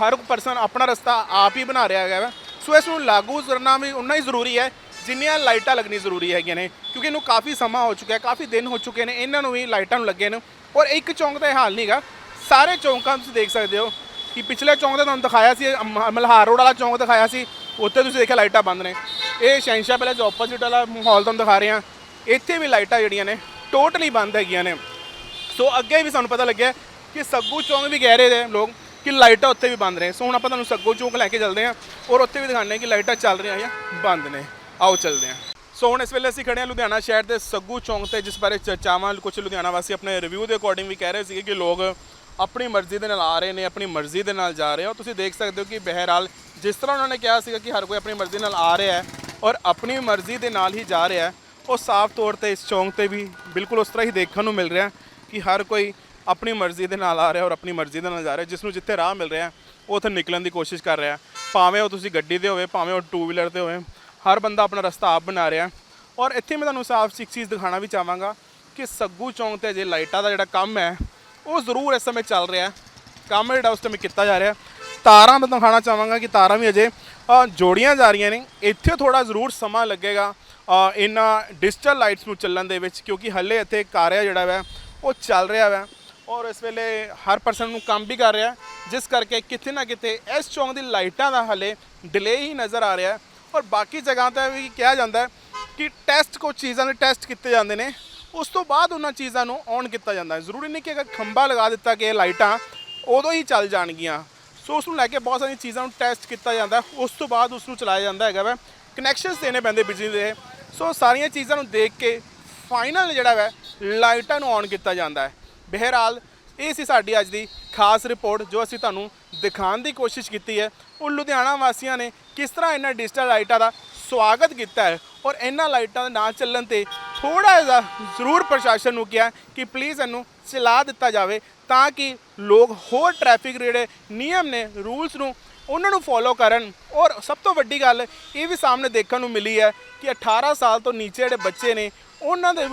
ਹਰ ਪਰਸਨ ਆਪਣਾ ਰਸਤਾ ਆਪ ਹੀ ਬਣਾ ਰਿਹਾ ਹੈਗਾ ਵਾ। ਸੋ ਇਸ ਨੂੰ ਲਾਗੂ ਕਰਨਾ ਵੀ ਉਨਾ ਹੀ ਜ਼ਰੂਰੀ ਹੈ ਜਿੰਨੀਆਂ ਲਾਈਟਾਂ ਲੱਗਣੀ ਜ਼ਰੂਰੀ ਹੈਗੀਆਂ ਨੇ, ਕਿਉਂਕਿ ਇਹਨੂੰ ਕਾਫੀ ਸਮਾਂ ਹੋ ਚੁੱਕਿਆ ਹੈ, ਕਾਫੀ ਦਿਨ ਹੋ ਚੁੱਕੇ ਨੇ, ਇਹਨਾਂ ਨੂੰ ਵੀ ਲਾਈਟਾਂ ਨੂੰ ਲੱਗੇ ਨੇ। ਔਰ ਇੱਕ ਚੌਂਕ ਦਾ ਇਹ ਹਾਲ ਨਹੀਂਗਾ ਸਾਰੇ ਚੌਂਕਾਂ ਤੁਸੀਂ ਦੇਖ ਸਕਦੇ ਹੋ ਕਿ ਪਿਛਲੇ ਚੌਂਕ ਦਾ ਤੁਹਾਨੂੰ ਦਿਖਾਇਆ ਸੀ ਮਲਹਾਰ ਰੋਡ ਵਾਲਾ ਚੌਂਕ ਦਿਖਾਇਆ ਸੀ, ਉੱਥੇ ਤੁਸੀਂ ਦੇਖਿਆ ਲਾਈਟਾਂ ਬੰਦ ਨੇ। ਇਹ ਸ਼ਹਿਨਸ਼ਾਹ ਪਹਿਲੇ ਜੋ ਆਪੋਜ਼ਿਟ ਵਾਲਾ ਮਾਹੌਲ ਤੁਹਾਨੂੰ ਦਿਖਾ ਰਹੇ ਹਾਂ ਇੱਥੇ ਵੀ ਲਾਈਟਾਂ ਜਿਹੜੀਆਂ ਨੇ ਟੋਟਲੀ ਬੰਦ ਹੈਗੀਆਂ ਨੇ। ਸੋ ਅੱਗੇ ਵੀ ਸਾਨੂੰ ਪਤਾ ਲੱਗਿਆ ਕਿ ਸੱਗੂ ਚੌਂਕ ਵੀ ਕਹਿ ਰਹੇ ਨੇ ਲੋਕ ਕਿ ਲਾਈਟਾਂ ਉੱਥੇ ਵੀ ਬੰਦ ਨੇ। ਸੋ ਹੁਣ ਆਪਾਂ ਤੁਹਾਨੂੰ ਸੱਗੂ ਚੌਂਕ ਲੈ ਕੇ ਚੱਲਦੇ ਹਾਂ, ਔਰ ਉੱਥੇ ਵੀ ਦਿਖਾਉਂਦੇ ਹਾਂ ਕਿ ਲਾਈਟਾਂ ਚੱਲ ਰਹੀਆਂ ਜਾਂ ਬੰਦ ਨੇ। ਆਓ ਚੱਲਦੇ ਹਾਂ। ਸੋ ਹੁਣ ਇਸ ਵੇਲੇ ਅਸੀਂ ਖੜੇ ਹਾਂ ਲੁਧਿਆਣਾ ਸ਼ਹਿਰ ਦੇ ਸੱਗੂ ਚੌਂਕ ਤੇ, ਜਿਸ ਬਾਰੇ ਚਰਚਾਵਾਂ ਕੁਝ ਲੁਧਿਆਣਾ ਵਾਸੀ ਆਪਣੇ ਰਿਵਿਊ ਦੇ ਅਕੋਰਡਿੰਗ ਵੀ ਕਹਿ ਰਹੇ ਸੀਗੇ ਕਿ ਲੋਕ ਆਪਣੀ ਮਰਜ਼ੀ ਦੇ ਨਾਲ ਆ ਰਹੇ ਨੇ, ਆਪਣੀ ਮਰਜ਼ੀ ਦੇ ਨਾਲ ਜਾ ਰਹੇ ਹੋ ਤੁਸੀਂ ਦੇਖ ਸਕਦੇ ਹੋ ਕਿ ਬਹਿਰਾਲ ਜਿਸ ਤਰ੍ਹਾਂ ਉਹਨਾਂ ਨੇ ਕਿਹਾ ਸੀਗਾ ਕਿ ਹਰ ਕੋਈ ਆਪਣੀ ਮਰਜ਼ੀ ਨਾਲ ਆ ਰਿਹਾ ਹੈ ਔਰ ਆਪਣੀ ਮਰਜ਼ੀ ਦੇ ਨਾਲ ਹੀ ਜਾ ਰਿਹਾ ਹੈ, ਉਹ ਸਾਫ਼ ਤੌਰ ਤੇ ਇਸ ਚੌਂਕ ਤੇ ਵੀ ਬਿਲਕੁਲ ਉਸ ਤਰ੍ਹਾਂ ਹੀ ਦੇਖਣ ਨੂੰ ਮਿਲ ਰਿਹਾ ਕਿ ਹਰ ਕੋਈ ਆਪਣੀ ਮਰਜ਼ੀ ਦੇ ਨਾਲ ਆ ਰਿਹਾ ਔਰ ਆਪਣੀ ਮਰਜ਼ੀ ਦੇ ਨਾਲ ਜਾ ਰਿਹਾ, ਜਿਸ ਨੂੰ ਜਿੱਥੇ ਰਾਹ ਮਿਲ ਰਿਹਾ ਉਹ ਉੱਥੇ ਨਿਕਲਣ ਦੀ ਕੋਸ਼ਿਸ਼ ਕਰ ਰਿਹਾ ਭਾਵੇਂ ਉਹ ਤੁਸੀਂ ਗੱਡੀ ਤੇ ਹੋਵੇ, ਭਾਵੇਂ ਉਹ ਟੂ ਵੀਲਰ ਤੇ ਹੋਵੇ ਹਰ ਬੰਦਾ ਆਪਣਾ ਰਸਤਾ ਆਪ ਬਣਾ ਰਿਹਾ ਔਰ ਇੱਥੇ ਮੈਂ ਤੁਹਾਨੂੰ ਸਾਫ਼ ਇੱਕ ਚੀਜ਼ ਦਿਖਾਣਾ ਵੀ ਚਾਹਾਂਗਾ ਕਿ ਸੱਗੂ ਚੌਂਕ ਤੇ ਜੇ ਲਾਈਟਾਂ ਦਾ ਜਿਹੜਾ ਕੰਮ ਹੈ, ਉਹ ਜ਼ਰੂਰ ਇਸ ਸਮੇਂ ਚੱਲ ਰਿਹਾ ਕੰਮ ਜਿਹੜਾ ਉਸ ਸਮੇਂ ਕੀਤਾ ਜਾ ਰਿਹਾ ਤਾਰਾਂ ਮੈਂ ਤੁਹਾਨੂੰ ਦਿਖਾਉਣਾ ਚਾਹਾਂਗਾ ਕਿ ਤਾਰਾਂ ਵੀ ਅਜੇ ਜੋੜੀਆਂ ਜਾ ਰਹੀਆਂ ਨੇ। ਇੱਥੇ ਥੋੜਾ ਜ਼ਰੂਰ ਸਮਾਂ ਲੱਗੇਗਾ ਇਹਨਾਂ ਡਿਜੀਟਲ ਲਾਈਟਸ ਨੂੰ ਚੱਲਣ ਦੇ ਵਿੱਚ, ਕਿਉਂਕਿ ਹੱਲੇ ਇੱਥੇ ਕਾਰਿਆ ਜਿਹੜਾ ਵਾ, ਉਹ ਚੱਲ ਰਿਹਾ ਵਾ। ਔਰ ਇਸ ਵੇਲੇ ਹਰ ਪਰਸਨ ਨੂੰ ਕੰਮ ਵੀ ਕਰ ਰਿਹਾ ਜਿਸ ਕਰਕੇ ਕਿਤੇ ਨਾ ਕਿਤੇ ਇਸ ਚੌਂਕ ਦੀ ਲਾਈਟਾਂ ਦਾ ਹੱਲੇ ਡਿਲੇ ਹੀ ਨਜ਼ਰ ਆ ਰਿਹਾ ਔਰ ਬਾਕੀ ਜਗ੍ਹਾ ਤੇ ਵੀ ਕਿਹਾ ਜਾਂਦਾ ਕਿ ਟੈਸਟ ਕੁਝ ਚੀਜ਼ਾਂ ਦੇ ਟੈਸਟ ਕੀਤੇ ਜਾਂਦੇ ਨੇ। ਉਸ ਤੋਂ ਬਾਅਦ ਉਹਨਾਂ ਚੀਜ਼ਾਂ ਨੂੰ ਔਨ ਕੀਤਾ ਜਾਂਦਾ ਹੈ। ਜ਼ਰੂਰੀ ਨਹੀਂ ਕਿ ਅਗਰ ਖੰਭਾ ਲਗਾ ਦਿੱਤਾ ਕਿ ਇਹ ਲਾਈਟਾਂ, ਉਦੋਂ ਹੀ ਚੱਲ ਜਾਣਗੀਆਂ। ਸੋ ਉਸ ਨੂੰ ਲੈ ਕੇ ਬਹੁਤ ਸਾਰੀਆਂ ਚੀਜ਼ਾਂ ਨੂੰ ਟੈਸਟ ਕੀਤਾ ਜਾਂਦਾ ਉਸ ਤੋਂ ਬਾਅਦ ਉਸ ਨੂੰ ਚਲਾਇਆ ਜਾਂਦਾ ਹੈਗਾ ਵਾ। ਕਨੈਕਸ਼ਨਸ ਦੇਣੇ ਪੈਂਦੇ ਬਿਜਲੀ ਦੇ। ਸੋ ਸਾਰੀਆਂ ਚੀਜ਼ਾਂ ਨੂੰ ਦੇਖ ਕੇ ਫਾਈਨਲ ਜਿਹੜਾ ਵਾ, ਲਾਈਟਾਂ ਨੂੰ ਔਨ ਕੀਤਾ ਜਾਂਦਾ ਹੈ। ਬਹਿਰਾਲ, ਇਹ ਸੀ ਸਾਡੀ ਅੱਜ ਦੀ ਖਾਸ ਰਿਪੋਰਟ ਜੋ ਅਸੀਂ ਤੁਹਾਨੂੰ ਦਿਖਾਉਣ ਦੀ ਕੋਸ਼ਿਸ਼ ਕੀਤੀ ਹੈ। ਉਹ ਲੁਧਿਆਣਾ ਵਾਸੀਆਂ ਨੇ ਕਿਸ ਤਰ੍ਹਾਂ ਇਹਨਾਂ ਡਿਜੀਟਲ ਲਾਈਟਾਂ ਦਾ ਸਵਾਗਤ ਕੀਤਾ ਹੈ ਔਰ ਇਹਨਾਂ ਲਾਈਟਾਂ ਦੇ ਨਾ ਚੱਲਣ ਤੇ ਥੋੜਾ ਜਿਹਾ ਜ਼ਰੂਰ ਪ੍ਰਸ਼ਾਸਨ ਨੂੰ ਕਿਹਾ ਕਿ ਪਲੀਜ਼ ਇਹਨੂੰ ਚਲਾ ਦਿੱਤਾ ਜਾਵੇ ਤਾਂ ਕਿ ਲੋਕ ਹੋਰ ਟ੍ਰੈਫਿਕ ਜਿਹੜੇ ਨਿਯਮ ਨੇ ਰੂਲਸ ਨੂੰ ਉਹਨਾਂ ਨੂੰ ਫੋਲੋ ਕਰਨ ਔਰ ਸਭ ਤੋਂ ਵੱਡੀ ਗੱਲ ਇਹ ਵੀ ਸਾਹਮਣੇ ਦੇਖਣ ਨੂੰ ਮਿਲੀ ਹੈ ਕਿ 18 ਸਾਲ ਤੋਂ ਨੀਚੇ ਜਿਹੜੇ ਬੱਚੇ ਨੇ, ਉਹਨਾਂ ਦੇ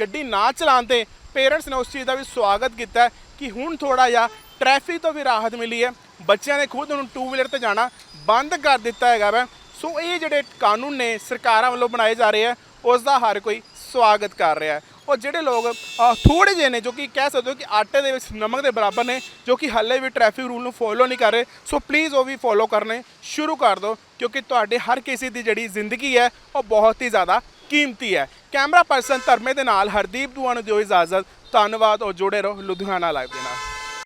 ਗੱਡੀ ਨਾ ਚਲਾਉਣ ਤੇ ਪੇਰੈਂਟਸ ਨੇ ਉਸ ਚੀਜ਼ ਦਾ ਵੀ ਸਵਾਗਤ ਕੀਤਾ ਕਿ ਹੁਣ ਥੋੜਾ ਜਿਹਾ ਟ੍ਰੈਫਿਕ ਤੋਂ ਵੀ ਰਾਹਤ ਮਿਲੀ ਹੈ। ਬੱਚਿਆਂ ਨੇ ਖੁਦ ਹੁਣ ਟੂ ਵੀਲਰ ਤੇ ਜਾਣਾ ਬੰਦ ਕਰ ਦਿੱਤਾ ਹੈਗਾ ਵਾ। ਸੋ ਇਹ ਜਿਹੜੇ ਕਾਨੂੰਨ ਨੇ ਸਰਕਾਰਾਂ ਵੱਲੋਂ ਬਣਾਏ ਜਾ ਰਹੇ ਆ ਉਸ ਦਾ ਹਰ ਕੋਈ ਸਵਾਗਤ ਕਰ ਰਿਹਾ ਹੈ। ਔਰ ਜਿਹੜੇ ਲੋਕ ਅ, ਥੋੜੇ ਜਿਹੇ ਨੇ ਜੋ ਕਿ ਕਹਿ ਸਕਦੇ ਹੋ ਕਿ ਆਟੇ ਦੇ ਵਿੱਚ ਨਮਕ ਦੇ ਬਰਾਬਰ ਨੇ ਜੋ ਕਿ ਹਾਲੇ ਵੀ ਟ੍ਰੈਫਿਕ ਰੂਲ ਨੂੰ ਫੋਲੋ ਨਹੀਂ ਕਰ ਰਹੇ। ਸੋ ਪਲੀਜ਼ ਉਹ ਵੀ ਫੋਲੋ ਕਰਨੇ ਸ਼ੁਰੂ ਕਰ ਦਿਓ ਕਿਉਂਕਿ ਤੁਹਾਡੇ ਹਰ ਕਿਸੇ ਦੀ ਜਿਹੜੀ ਜ਼ਿੰਦਗੀ ਹੈ ਉਹ ਬਹੁਤ ਹੀ ਜ਼ਿਆਦਾ ਕੀਮਤੀ ਹੈ। ਕੈਮਰਾ ਪਰਸਨ ਧਰਮੇ ਦੇ ਨਾਲ ਹਰਦੀਪ ਦੁਆ ਨੂੰ ਦਿਓ ਇਜਾਜ਼ਤ। ਧੰਨਵਾਦ ਔਰ ਜੁੜੇ ਰਹੋ ਲੁਧਿਆਣਾ ਲਾਈਵ ਦੇ ਨਾਲ।